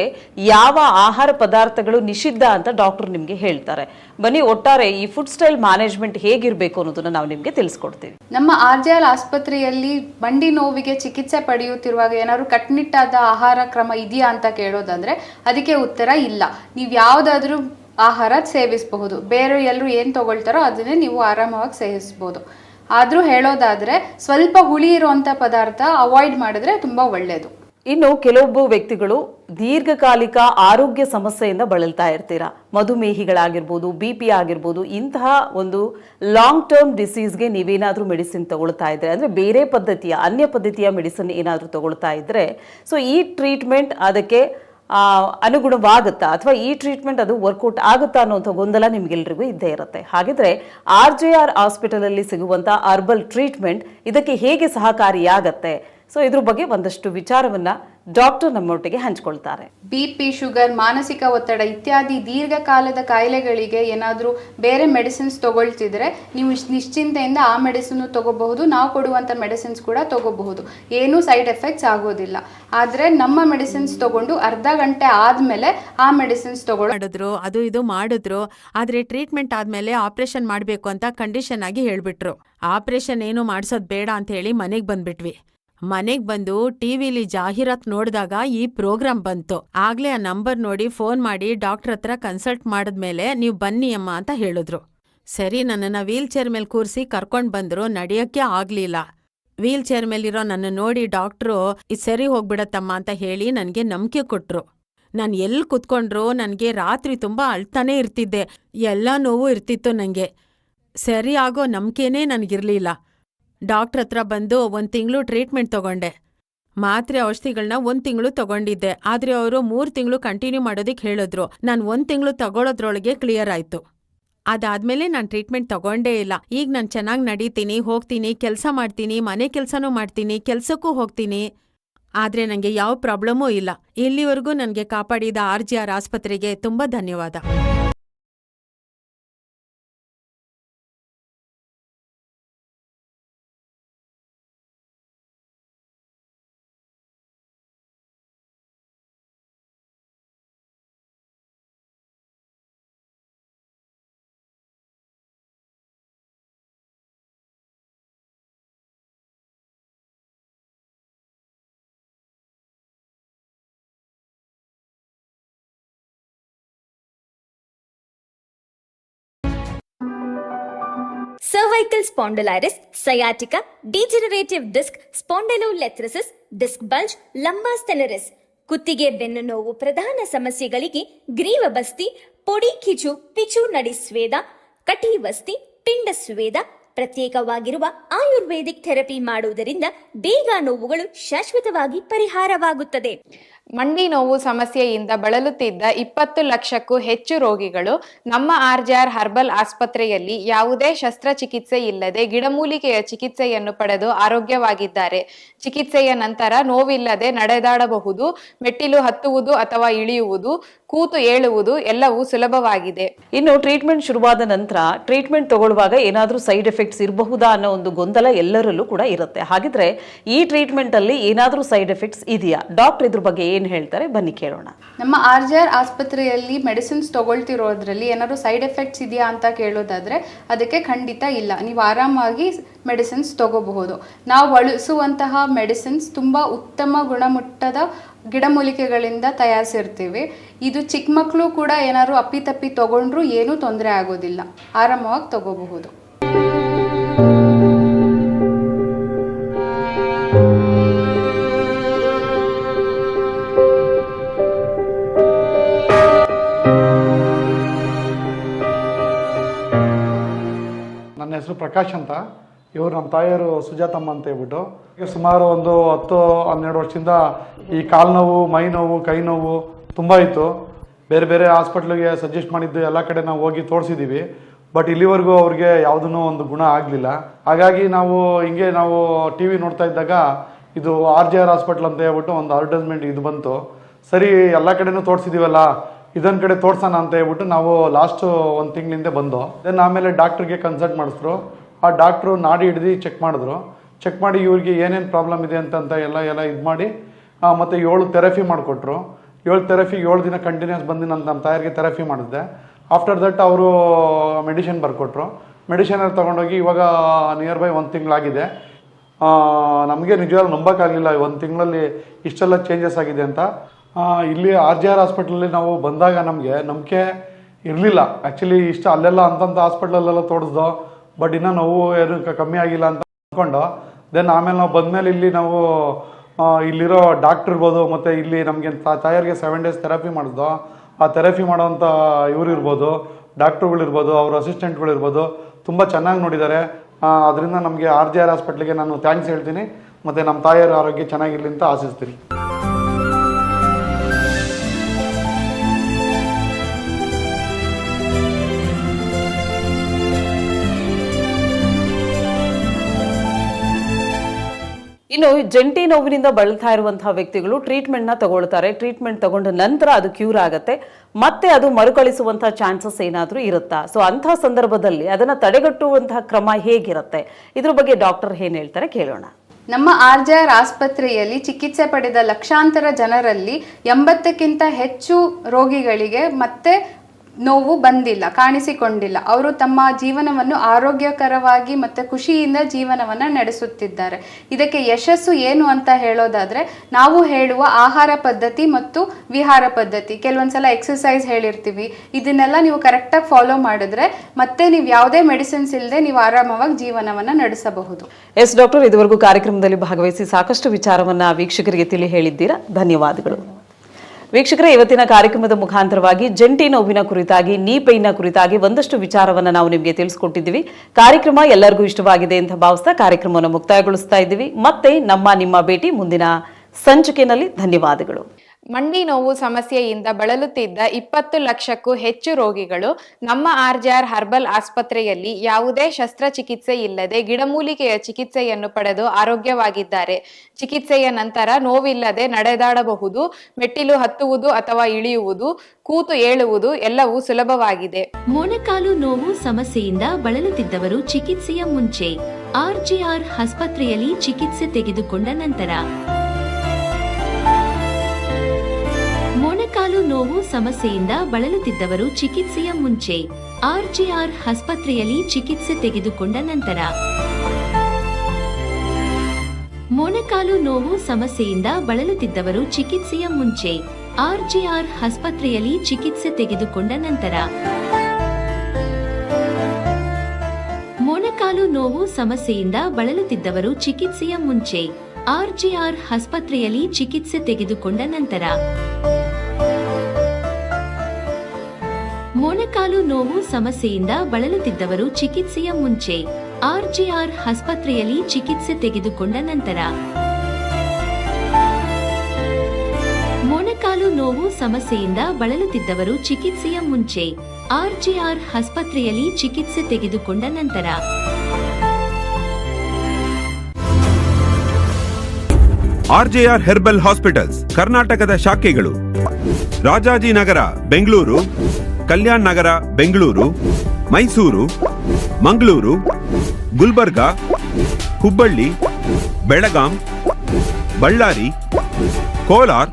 ಯಾವ ಆಹಾರ ಪದಾರ್ಥಗಳು ನಿಷಿದ್ಧ ಅಂತ ಡಾಕ್ಟರ್ ನಿಮಗೆ ಹೇಳ್ತಾರೆ. ಬನ್ನಿ, ಒಟ್ಟಾರೆ ಈ ಫುಡ್ ಸ್ಟೈಲ್ ಮ್ಯಾನೇಜ್ಮೆಂಟ್ ಹೇಗಿರಬೇಕು ಅನ್ನೋದನ್ನ ನಾವು ನಿಮಗೆ ತಿಳಿಸ್ಕೊಡ್ತೀವಿ. ನಮ್ಮ ಆರ್ ಆಸ್ಪತ್ರೆಯಲ್ಲಿ ಮಂಡಿ ನೋವಿಗೆ ಚಿಕಿತ್ಸೆ ಪಡೆಯುತ್ತಿರುವಾಗ ಏನಾದ್ರು ಕಟ್ಟುನಿಟ್ಟಾದ ಆಹಾರ ಕ್ರಮ ಇದೆಯಾ ಅಂತ ಕೇಳೋದಂದ್ರೆ ಅದಕ್ಕೆ ಉತ್ತರ ಇಲ್ಲ. ನೀವು ಯಾವುದಾದ್ರೂ ಆಹಾರ ಸೇವಿಸಬಹುದು. ಬೇರೆ ಎಲ್ಲರೂ ಏನು ತಗೊಳ್ತಾರೋ ಅದನ್ನೇ ನೀವು ಆರಾಮವಾಗಿ ಸೇವಿಸ್ಬೋದು ಆದರೂ ಹೇಳೋದಾದ್ರೆ, ಸ್ವಲ್ಪ ಹುಳಿ ಇರುವಂಥ ಪದಾರ್ಥ ಅವಾಯ್ಡ್ ಮಾಡಿದ್ರೆ ತುಂಬ ಒಳ್ಳೆಯದು ಇನ್ನು ಕೆಲವೊಬ್ಬ ವ್ಯಕ್ತಿಗಳು ದೀರ್ಘಕಾಲಿಕ ಆರೋಗ್ಯ ಸಮಸ್ಯೆಯಿಂದ ಬಳಲ್ತಾ ಇರ್ತೀರಾ? ಮಧುಮೇಹಿಗಳಾಗಿರ್ಬೋದು ಬಿ ಪಿ ಆಗಿರ್ಬೋದು, ಇಂತಹ ಒಂದು ಲಾಂಗ್ ಟರ್ಮ್ ಡಿಸೀಸ್ಗೆ ನೀವೇನಾದರೂ ಮೆಡಿಸಿನ್ ತಗೊಳ್ತಾ ಇದ್ರೆ, ಅಂದರೆ ಬೇರೆ ಪದ್ಧತಿಯ, ಅನ್ಯ ಪದ್ಧತಿಯ ಮೆಡಿಸಿನ್ ಏನಾದರೂ ತಗೊಳ್ತಾ ಇದ್ರೆ ಸೊ ಈ ಟ್ರೀಟ್ಮೆಂಟ್ ಅದಕ್ಕೆ ಅನುಗುಣವಾಗುತ್ತಾ ಅಥವಾ ಈ ಟ್ರೀಟ್ಮೆಂಟ್ ಅದು ವರ್ಕೌಟ್ ಆಗುತ್ತಾ ಅನ್ನೋಂಥ ಗೊಂದಲ ನಿಮಗೆಲ್ಲರಿಗೂ ಇದ್ದೇ ಇರುತ್ತೆ. ಹಾಗಿದ್ರೆ ಆರ್ ಜೆ ಆರ್ ಹಾಸ್ಪಿಟಲಲ್ಲಿ ಸಿಗುವಂಥ ಅರ್ಬಲ್ ಟ್ರೀಟ್ಮೆಂಟ್ ಇದಕ್ಕೆ ಹೇಗೆ ಸಹಕಾರಿಯಾಗತ್ತೆ? ಸೊ ಇದ್ರ ಬಗ್ಗೆ ಒಂದಷ್ಟು ವಿಚಾರವನ್ನ ಡಾಕ್ಟರ್ ನಮ್ಮೊಟ್ಟಿಗೆ ಹಂಚಿಕೊಳ್ತಾರೆ. ಬಿ ಪಿ ಶುಗರ್ ಮಾನಸಿಕ ಒತ್ತಡ ಇತ್ಯಾದಿ ದೀರ್ಘಕಾಲದ ಕಾಯಿಲೆಗಳಿಗೆ ಏನಾದರೂ ಬೇರೆ ಮೆಡಿಸಿನ್ಸ್ ತಗೊಳ್ತಿದ್ರೆ ನೀವು ನಿಶ್ಚಿಂತೆಯಿಂದ ಆ ಮೆಡಿಸಿನ್ ತಗೋಬಹುದು ನಾವು ಕೊಡುವಂತ ಮೆಡಿಸಿನ್ಸ್ ಕೂಡ ತಗೋಬಹುದು. ಏನೂ ಸೈಡ್ ಎಫೆಕ್ಟ್ಸ್ ಆಗೋದಿಲ್ಲ. ಆದರೆ ನಮ್ಮ ಮೆಡಿಸಿನ್ಸ್ ತಗೊಂಡು ಅರ್ಧ ಗಂಟೆ ಆದಮೇಲೆ ಆ ಮೆಡಿಸಿನ್ಸ್ ತಗೊಳ್ಳೋ ಮಾಡಿದ್ರು ಅದು ಇದು ಮಾಡಿದ್ರು ಆದ್ರೆ ಟ್ರೀಟ್ಮೆಂಟ್ ಆದ್ಮೇಲೆ ಆಪರೇಷನ್ ಮಾಡಬೇಕು ಅಂತ ಕಂಡೀಷನ್ ಆಗಿ ಹೇಳ್ಬಿಟ್ರು. ಆಪರೇಷನ್ ಏನು ಮಾಡಿಸೋದು ಬೇಡ ಅಂತ ಹೇಳಿ ಮನೆಗೆ ಬಂದ್ಬಿಟ್ವಿ. ಮನೆಗ್ ಬಂದು ಟಿವಿಲಿ ಜಾಹೀರಾತ್ ನೋಡಿದಾಗ ಈ ಪ್ರೋಗ್ರಾಮ್ ಬಂತು. ಆಗ್ಲೇ ಆ ನಂಬರ್ ನೋಡಿ ಫೋನ್ ಮಾಡಿ ಡಾಕ್ಟರ್ ಹತ್ರ ಕನ್ಸಲ್ಟ್ ಮಾಡಿದ್ಮೇಲೆ ನೀವು ಬನ್ನಿ ಅಮ್ಮ ಅಂತ ಹೇಳಿದ್ರು. ಸರಿ, ನನ್ನನ್ನ ವೀಲ್ ಚೇರ್ ಮೇಲೆ ಕೂರಿಸಿ ಕರ್ಕೊಂಡ್ ಬಂದ್ರು, ನಡಿಯಕ್ಕೆ ಆಗ್ಲಿಲ್ಲ. ವೀಲ್ ಚೇರ್ ಮೇಲಿರೋ ನನ್ನ ನೋಡಿ ಡಾಕ್ಟ್ರು, ಇದು ಸರಿ ಹೋಗ್ಬಿಡತ್ತಮ್ಮ ಅಂತ ಹೇಳಿ ನನಗೆ ನಂಬಿಕೆ ಕೊಟ್ರು. ನಾನು ಎಲ್ಲಿ ಕುತ್ಕೊಂಡ್ರು, ನನಗೆ ರಾತ್ರಿ ತುಂಬಾ ಅಳ್ತಾನೆ ಇರ್ತಿದ್ದೆ. ಎಲ್ಲ ನೋವು ಇರ್ತಿತ್ತು ನನಗೆ ಸರಿ ಆಗೋ ನಂಬಿಕೆನೇ ನನಗಿರ್ಲಿಲ್ಲ. ಡಾಕ್ಟ್ರ್ ಹತ್ರ ಬಂದು ಒಂದ್ ತಿಂಗಳು ಟ್ರೀಟ್ಮೆಂಟ್ ತಗೊಂಡೆ. ಮಾತ್ರೆ ಔಷಧಿಗಳನ್ನ ಒಂದ್ ತಿಂಗಳು ತಗೊಂಡಿದ್ದೆ. ಆದ್ರೆ ಅವರು ಮೂರು ತಿಂಗಳು ಕಂಟಿನ್ಯೂ ಮಾಡೋದಕ್ಕೆ ಹೇಳಿದ್ರು. ನಾನು ಒಂದ್ ತಿಂಗಳು ತಗೊಳೋದ್ರೊಳಗೆ ಕ್ಲಿಯರ್ ಆಯ್ತು. ಅದಾದ್ಮೇಲೆ ನಾನು ಟ್ರೀಟ್ಮೆಂಟ್ ತಗೊಂಡೇ ಇಲ್ಲ. ಈಗ ನಾನು ಚೆನ್ನಾಗಿ ನಡೀತೀನಿ, ಹೋಗ್ತೀನಿ, ಕೆಲಸ ಮಾಡ್ತೀನಿ, ಮನೆ ಕೆಲಸನೂ ಮಾಡ್ತೀನಿ, ಕೆಲ್ಸಕ್ಕೂ ಹೋಗ್ತೀನಿ. ಆದ್ರೆ ನನಗೆ ಯಾವ ಪ್ರಾಬ್ಲಮೂ ಇಲ್ಲ. ಇಲ್ಲಿವರೆಗೂ ನನಗೆ ಕಾಪಾಡಿದ ಆರ್ ಜಿ ಆರ್ ಆಸ್ಪತ್ರೆಗೆ ತುಂಬಾ ಧನ್ಯವಾದ. Cervical spondylosis sciatica degenerative disc spondylolisthesis disc bulge lumbar stenosis ಕುತ್ತಿಗೆ ಬೆನ್ನು ನೋವು ಪ್ರಧಾನ ಸಮಸ್ಯೆಗಳಿಗೆ ಗ್ರೀವ ಬಸ್ತಿ, ಪೊಡಿ ಕಿಚು, ಪಿಚು ನಡಿ ಸ್ವೇದ ಕಟಿವಸ್ತಿ ಪಿಂಡ ಸ್ವೇದ. ಪ್ರತ್ಯೇಕವಾಗಿರುವ ಆಯುರ್ವೇದಿಕ್ ಥೆರಪಿ ಮಾಡುವುದರಿಂದ ಬೇಗ ನೋವುಗಳು ಶಾಶ್ವತವಾಗಿ ಪರಿಹಾರವಾಗುತ್ತದೆ. ಮಂಡಿ ನೋವು ಸಮಸ್ಯೆಯಿಂದ ಬಳಲುತ್ತಿದ್ದ ಇಪ್ಪತ್ತು ಲಕ್ಷಕ್ಕೂ ಹೆಚ್ಚು ರೋಗಿಗಳು ನಮ್ಮ ಆರ್ಜಾರ್ ಹರ್ಬಲ್ ಆಸ್ಪತ್ರೆಯಲ್ಲಿ ಯಾವುದೇ ಶಸ್ತ್ರಚಿಕಿತ್ಸೆ ಇಲ್ಲದೆ ಗಿಡಮೂಲಿಕೆಯ ಚಿಕಿತ್ಸೆಯನ್ನು ಪಡೆದು ಆರೋಗ್ಯವಾಗಿದ್ದಾರೆ. ಚಿಕಿತ್ಸೆಯ ನಂತರ ನೋವಿಲ್ಲದೆ ನಡೆದಾಡಬಹುದು, ಮೆಟ್ಟಿಲು ಹತ್ತುವುದು ಅಥವಾ ಇಳಿಯುವುದು, ಕೂತು ಏಳುವುದು ಎಲ್ಲವೂ ಸುಲಭವಾಗಿದೆ. ಇನ್ನು ಟ್ರೀಟ್ಮೆಂಟ್ ಶುರುವಾದ ನಂತರ ಟ್ರೀಟ್ಮೆಂಟ್ ತಗೊಳ್ಳುವಾಗ ಏನಾದರೂ ಸೈಡ್ ಎಫೆಕ್ಟ್ಸ್ ಇರಬಹುದಾ ಅನ್ನೋ ಒಂದು ಗೊಂದಲ ಎಲ್ಲರಲ್ಲೂ ಕೂಡ ಇರುತ್ತೆ. ಹಾಗಿದ್ರೆ ಈ ಟ್ರೀಟ್ಮೆಂಟ್ ಅಲ್ಲಿ ಏನಾದರೂ ಸೈಡ್ ಎಫೆಕ್ಟ್ಸ್ ಇದೆಯಾ? ಡಾಕ್ಟರ್ ಇದ್ರ ಬಗ್ಗೆ ಏನ್ ಹೇಳ್ತಾರೆ? ಬನ್ನಿ ಕೇಳೋಣ. ನಮ್ಮ ಆರ್ ಜೆ ಆರ್ ಆಸ್ಪತ್ರೆಯಲ್ಲಿ ಮೆಡಿಸಿನ್ಸ್ ತಗೊಳ್ತಿರೋದ್ರಲ್ಲಿ ಏನಾದ್ರು ಸೈಡ್ ಎಫೆಕ್ಟ್ಸ್ ಇದೆಯಾ ಅಂತ ಕೇಳೋದಾದ್ರೆ ಅದಕ್ಕೆ ಖಂಡಿತ ಇಲ್ಲ. ನೀವು ಆರಾಮಾಗಿ ಮೆಡಿಸಿನ್ಸ್ ತಗೋಬಹುದು. ನಾವು ಬಳಸುವಂತಹ ಮೆಡಿಸಿನ್ಸ್ ತುಂಬ ಉತ್ತಮ ಗುಣಮಟ್ಟದ ಗಿಡಮೂಲಿಕೆಗಳಿಂದ ತಯಾರಿಸಿರ್ತೀವಿ. ಇದು ಚಿಕ್ಕ ಮಕ್ಕಳು ಕೂಡ ಏನಾದ್ರು ಅಪ್ಪಿತಪ್ಪಿ ತಗೊಂಡ್ರು ಏನೂ ತೊಂದರೆ ಆಗೋದಿಲ್ಲ. ಆರಾಮವಾಗಿ ತಗೋಬಹುದು. ಹೆಸರು ಪ್ರಕಾಶ್ ಅಂತ. ಇವರು ನಮ್ಮ ತಾಯಿಯವರು ಸುಜಾತಮ್ಮ ಅಂತ ಹೇಳ್ಬಿಟ್ಟು. ಸುಮಾರು ಒಂದು ಹತ್ತು, ಹನ್ನೆರಡು ವರ್ಷದಿಂದ ಈ ಕಾಲು ನೋವು, ಮೈ ನೋವು, ಕೈ ನೋವು ತುಂಬ ಇತ್ತು. ಬೇರೆ ಬೇರೆ ಹಾಸ್ಪಿಟ್ಲಿಗೆ ಸಜೆಸ್ಟ್ ಮಾಡಿದ್ದು ಎಲ್ಲ ಕಡೆ ನಾವು ಹೋಗಿ ತೋರಿಸಿದ್ದೀವಿ ಬಟ್ ಇಲ್ಲಿವರೆಗೂ ಅವ್ರಿಗೆ ಯಾವುದೂ ಒಂದು ಗುಣ ಆಗಲಿಲ್ಲ. ಹಾಗಾಗಿ ನಾವು ಹಿಂಗೆ ನಾವು ಟಿ ವಿ ನೋಡ್ತಾ ಇದ್ದಾಗ ಇದು ಆರ್ ಜೆ ಆರ್ ಹಾಸ್ಪಿಟ್ಲ್ ಅಂತ ಹೇಳ್ಬಿಟ್ಟು ಒಂದು ಅಡ್ವರ್ಟೈಸ್ಮೆಂಟ್ ಇದು ಬಂತು. ಸರಿ, ಎಲ್ಲ ಕಡೆನೂ ತೋರಿಸಿದೀವಲ್ಲ. ಇದೊಂದು ಕಡೆ ತೋರ್ಸೋಣ ಅಂತ ಹೇಳ್ಬಿಟ್ಟು ನಾವು ಲಾಸ್ಟ್ ಒಂದು ತಿಂಗಳಿಂದ ಬಂದು ದೆನ್ ಆಮೇಲೆ ಡಾಕ್ಟ್ರಿಗೆ ಕನ್ಸಲ್ಟ್ ಮಾಡಿಸ್ರು ಆ ಡಾಕ್ಟ್ರು ನಾಡಿ ಹಿಡ್ದು ಚೆಕ್ ಮಾಡಿದ್ರು. ಚೆಕ್ ಮಾಡಿ ಇವ್ರಿಗೆ ಏನೇನು ಪ್ರಾಬ್ಲಮ್ ಇದೆ ಅಂತಂತ ಎಲ್ಲ ಎಲ್ಲ ಇದು ಮಾಡಿ ಮತ್ತೆ ಏಳು ಥೆರಪಿ ಮಾಡಿಕೊಟ್ರು. ಏಳು ಥೆರಪಿ ಏಳು ದಿನ ಕಂಟಿನ್ಯೂಸ್ ಬಂದು ನಾನು ನಮ್ಮ ತಾಯಿಗೆ ಥೆರಪಿ ಮಾಡಿದ್ದೆ ಆಫ್ಟರ್ ದಟ್ ಅವರು ಮೆಡಿಷನ್ ಬರ್ಕೊಟ್ರು. ಮೆಡಿಷನ್ ಎಲ್ಲ ತೊಗೊಂಡೋಗಿ ಇವಾಗ ನಿಯರ್ ಬೈ ಒಂದು ತಿಂಗಳಾಗಿದೆ. ನಮಗೆ ನಿಜವಾಗ್ಲೂ ನಂಬೋಕ್ಕಾಗಲಿಲ್ಲ ಒಂದು ತಿಂಗಳಲ್ಲಿ ಇಷ್ಟೆಲ್ಲ ಚೇಂಜಸ್ ಆಗಿದೆ ಅಂತ. ಇಲ್ಲಿ ಆರ್ ಜಿ ಆರ್ ಹಾಸ್ಪಿಟ್ಲಲ್ಲಿ ನಾವು ಬಂದಾಗ ನಮಗೆ ನಂಬಿಕೆ ಇರಲಿಲ್ಲ. ಆ್ಯಕ್ಚುಲಿ ಇಷ್ಟ ಅಲ್ಲೆಲ್ಲ ಅಂತಂಥ ಹಾಸ್ಪಿಟ್ಲಲ್ಲೆಲ್ಲ ತೋರಿಸ್ದು ಬಟ್ ಇನ್ನೂ ನೋವು ಏನು ಕಮ್ಮಿ ಆಗಿಲ್ಲ ಅಂತ ಅಂದ್ಕೊಂಡು ದೆನ್ ಆಮೇಲೆ ನಾವು ಬಂದಮೇಲೆ ಇಲ್ಲಿ ನಾವು ಇಲ್ಲಿರೋ ಡಾಕ್ಟ್ರ್ ಇರ್ಬೋದು ಮತ್ತು ಇಲ್ಲಿ ನಮಗೆ ತಾಯರಿಗೆ ಸೆವೆನ್ ಡೇಸ್ ಥೆರಪಿ ಮಾಡಿದ್ವು ಆ ಥೆರಪಿ ಮಾಡೋವಂಥ ಇವ್ರು ಇರ್ಬೋದು ಡಾಕ್ಟ್ರುಗಳಿರ್ಬೋದು ಅವ್ರ ಅಸಿಸ್ಟೆಂಟ್ಗಳಿರ್ಬೋದು ತುಂಬ ಚೆನ್ನಾಗಿ ನೋಡಿದ್ದಾರೆ ಅದರಿಂದ ನಮಗೆ ಆರ್ ಜಿ ಆರ್ ಹಾಸ್ಪಿಟ್ಲಿಗೆ ನಾನು ಥ್ಯಾಂಕ್ಸ್ ಹೇಳ್ತೀನಿ. ಮತ್ತು ನಮ್ಮ ತಾಯಿಯರ ಆರೋಗ್ಯ ಚೆನ್ನಾಗಿರಲಿ ಅಂತ ಆಶಿಸ್ತೀನಿ. ಇನ್ನು ಜಂಟಿ ನೋವಿನಿಂದ ಬಳಲ್ತಾ ಇರುವಂತಹ ವ್ಯಕ್ತಿಗಳು ಟ್ರೀಟ್ಮೆಂಟ್ನ ತಗೊಳ್ತಾರೆ. ಟ್ರೀಟ್ಮೆಂಟ್ ತಗೊಂಡ ನಂತರ ಅದು ಕ್ಯೂರ್ ಆಗುತ್ತೆ. ಮತ್ತೆ ಅದು ಮರುಕಳಿಸುವಂತಹ ಚಾನ್ಸಸ್ ಏನಾದರೂ ಇರುತ್ತಾ? ಸೊ ಅಂತಹ ಸಂದರ್ಭದಲ್ಲಿ ಅದನ್ನ ತಡೆಗಟ್ಟುವಂತಹ ಕ್ರಮ ಹೇಗಿರುತ್ತೆ? ಇದ್ರ ಬಗ್ಗೆ ಡಾಕ್ಟರ್ ಏನ್ ಹೇಳ್ತಾರೆ ಕೇಳೋಣ. ನಮ್ಮ ಆರ್ ಜೆ ಆರ್ ಆಸ್ಪತ್ರೆಯಲ್ಲಿ ಚಿಕಿತ್ಸೆ ಪಡೆದ ಲಕ್ಷಾಂತರ ಜನರಲ್ಲಿ ಎಂಬತ್ತಕ್ಕಿಂತ ಹೆಚ್ಚು ರೋಗಿಗಳಿಗೆ ಮತ್ತೆ ನೋವು ಬಂದಿಲ್ಲ, ಕಾಣಿಸಿಕೊಂಡಿಲ್ಲ. ಅವರು ತಮ್ಮ ಜೀವನವನ್ನು ಆರೋಗ್ಯಕರವಾಗಿ ಮತ್ತು ಖುಷಿಯಿಂದ ಜೀವನವನ್ನು ನಡೆಸುತ್ತಿದ್ದಾರೆ. ಇದಕ್ಕೆ ಯಶಸ್ಸು ಏನು ಅಂತ ಹೇಳೋದಾದರೆ, ನಾವು ಹೇಳುವ ಆಹಾರ ಪದ್ಧತಿ ಮತ್ತು ವಿಹಾರ ಪದ್ಧತಿ. ಕೆಲವೊಂದ್ಸಲ ಎಕ್ಸಸೈಸ್ ಹೇಳಿರ್ತೀವಿ. ಇದನ್ನೆಲ್ಲ ನೀವು ಕರೆಕ್ಟಾಗಿ ಫಾಲೋ ಮಾಡಿದ್ರೆ ಮತ್ತೆ ನೀವು ಯಾವುದೇ ಮೆಡಿಸಿನ್ಸ್ ಇಲ್ಲದೆ ನೀವು ಆರಾಮವಾಗಿ ಜೀವನವನ್ನು ನಡೆಸಬಹುದು. ಎಸ್, ಡಾಕ್ಟರ್, ಇದುವರೆಗೂ ಕಾರ್ಯಕ್ರಮದಲ್ಲಿ ಭಾಗವಹಿಸಿ ಸಾಕಷ್ಟು ವಿಚಾರವನ್ನು ವೀಕ್ಷಕರಿಗೆ ತಿಳಿ ಹೇಳಿದ್ದೀರಾ ಧನ್ಯವಾದಗಳು. ವೀಕ್ಷಕರೇ, ಇವತ್ತಿನ ಕಾರ್ಯಕ್ರಮದ ಮುಖಾಂತರವಾಗಿ ಜಂಟಿ ನೋವಿನ ಕುರಿತಾಗಿ, ನೀ ಪೈನ ಕುರಿತಾಗಿ ಒಂದಷ್ಟು ವಿಚಾರವನ್ನ ನಾವು ನಿಮಗೆ ತಿಳಿಸ್ಕೊಟ್ಟಿದ್ದೀವಿ. ಕಾರ್ಯಕ್ರಮ ಎಲ್ಲರಿಗೂ ಇಷ್ಟವಾಗಿದೆ ಅಂತ ಭಾವಿಸ್ತಾ ಕಾರ್ಯಕ್ರಮವನ್ನು ಮುಕ್ತಾಯಗೊಳಿಸ್ತಾ ಇದ್ದೀವಿ. ಮತ್ತೆ ನಮ್ಮ ನಿಮ್ಮ ಭೇಟಿ ಮುಂದಿನ ಸಂಚಿಕೆಯಲ್ಲಿ. ಧನ್ಯವಾದಗಳು. ಮಂಡಿ ನೋವು ಸಮಸ್ಯೆಯಿಂದ ಬಳಲುತ್ತಿದ್ದ ಇಪ್ಪತ್ತು ಲಕ್ಷಕ್ಕೂ ಹೆಚ್ಚು ರೋಗಿಗಳು ನಮ್ಮ ಆರ್ಜಿಆರ್ ಹರ್ಬಲ್ ಆಸ್ಪತ್ರೆಯಲ್ಲಿ ಯಾವುದೇ ಶಸ್ತ್ರಚಿಕಿತ್ಸೆ ಇಲ್ಲದೆ ಗಿಡಮೂಲಿಕೆಯ ಚಿಕಿತ್ಸೆಯನ್ನು ಪಡೆದು ಆರೋಗ್ಯವಾಗಿದ್ದಾರೆ. ಚಿಕಿತ್ಸೆಯ ನಂತರ ನೋವಿಲ್ಲದೆ ನಡೆದಾಡಬಹುದು, ಮೆಟ್ಟಿಲು ಹತ್ತುವುದು ಅಥವಾ ಇಳಿಯುವುದು, ಕೂತು ಏಳುವುದು ಎಲ್ಲವೂ ಸುಲಭವಾಗಿದೆ. ಮೊಣಕಾಲು ನೋವು ಸಮಸ್ಯೆಯಿಂದ ಬಳಲುತ್ತಿದ್ದವರು ಚಿಕಿತ್ಸೆಯ ಮುಂಚೆ ಆರ್ಜಿಆರ್ ಆಸ್ಪತ್ರೆಯಲ್ಲಿ ಚಿಕಿತ್ಸೆ ತೆಗೆದುಕೊಂಡ ನಂತರ ನೋವು ಸಮಸ್ಯೆಯಿಂದ ಬಳಲುತ್ತಿದ್ದವರು ಚಿಕಿತ್ಸೆಯ ಮುಂಚೆ ಆರ್ಜಿಆರ್ ಆಸ್ಪತ್ರೆಯಲ್ಲಿ ಚಿಕಿತ್ಸೆ ತೆಗೆದುಕೊಂಡ ನಂತರ. ಮೊಣಕಾಲು ನೋವು ಸಮಸ್ಯೆಯಿಂದ ಬಳಲುತ್ತಿದ್ದವರು ಚಿಕಿತ್ಸೆಯ ಮುಂಚೆ ಆರ್ಜಿಆರ್ ಆಸ್ಪತ್ರೆಯಲ್ಲಿ ಚಿಕಿತ್ಸೆ ತೆಗೆದುಕೊಂಡ ನಂತರ. ಮೊಣಕಾಲು ನೋವು ಸಮಸ್ಯೆಯಿಂದ ಬಳಲುತ್ತಿದ್ದವರು ಚಿಕಿತ್ಸೆಯ ಮುಂಚೆ ಆರ್ಜಿಆರ್ ಆಸ್ಪತ್ರೆಯಲ್ಲಿ ಚಿಕಿತ್ಸೆ ತೆಗೆದುಕೊಂಡ ನಂತರ. ಮೊಣಕಾಲು ನೋವು ಸಮಸ್ಯೆಯಿಂದ ಬಳಲುತ್ತಿದ್ದವರು ಚಿಕಿತ್ಸೆಯ ಮುಂಚೆ ಆರ್ಜಿಆರ್ ಆಸ್ಪತ್ರೆಯಲ್ಲಿ ಚಿಕಿತ್ಸೆ ತೆಗೆದುಕೊಂಡ ನಂತರ. ಮೊಣಕಾಲು ನೋವು ಸಮಸ್ಯೆಯಿಂದ ಬಳಲುತ್ತಿದ್ದವರು ಚಿಕಿತ್ಸೆಯ ಮುಂಚೆ ಆರ್ಜಿಆರ್ ಆಸ್ಪತ್ರೆಯಲ್ಲಿ ಚಿಕಿತ್ಸೆ ತೆಗೆದುಕೊಂಡ ನಂತರ. ಆರ್ಜೆಆರ್ ಹೆರ್ಬಲ್ ಹಾಸ್ಪಿಟಲ್ಸ್ ಕರ್ನಾಟಕದ ಶಾಖೆಗಳು Rajajinagar, Bengaluru Kalyan Nagar Bengaluru, Mysuru, Mangaluru, Gulbarga, Hubballi, Belgaum, Ballari, Kolar,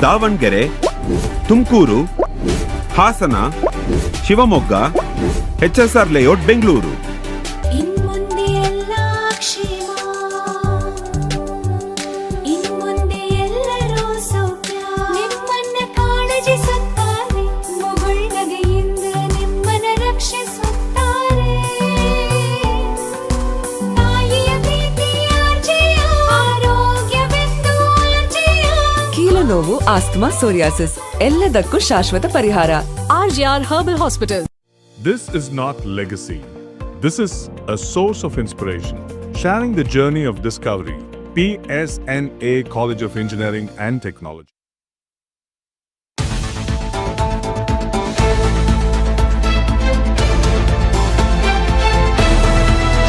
Davanagere, Tumakuru, Hassan, Shivamogga HSR layout, Bengaluru. Asthma psoriasis ಎಲ್ಲದಕ್ಕೂ ಶಾಶ್ವತ ಪರಿಹಾರ RGR Herbal Hospital. This is not legacy. This is a source of inspiration, sharing the journey of discovery. PSNA College of Engineering and Technology.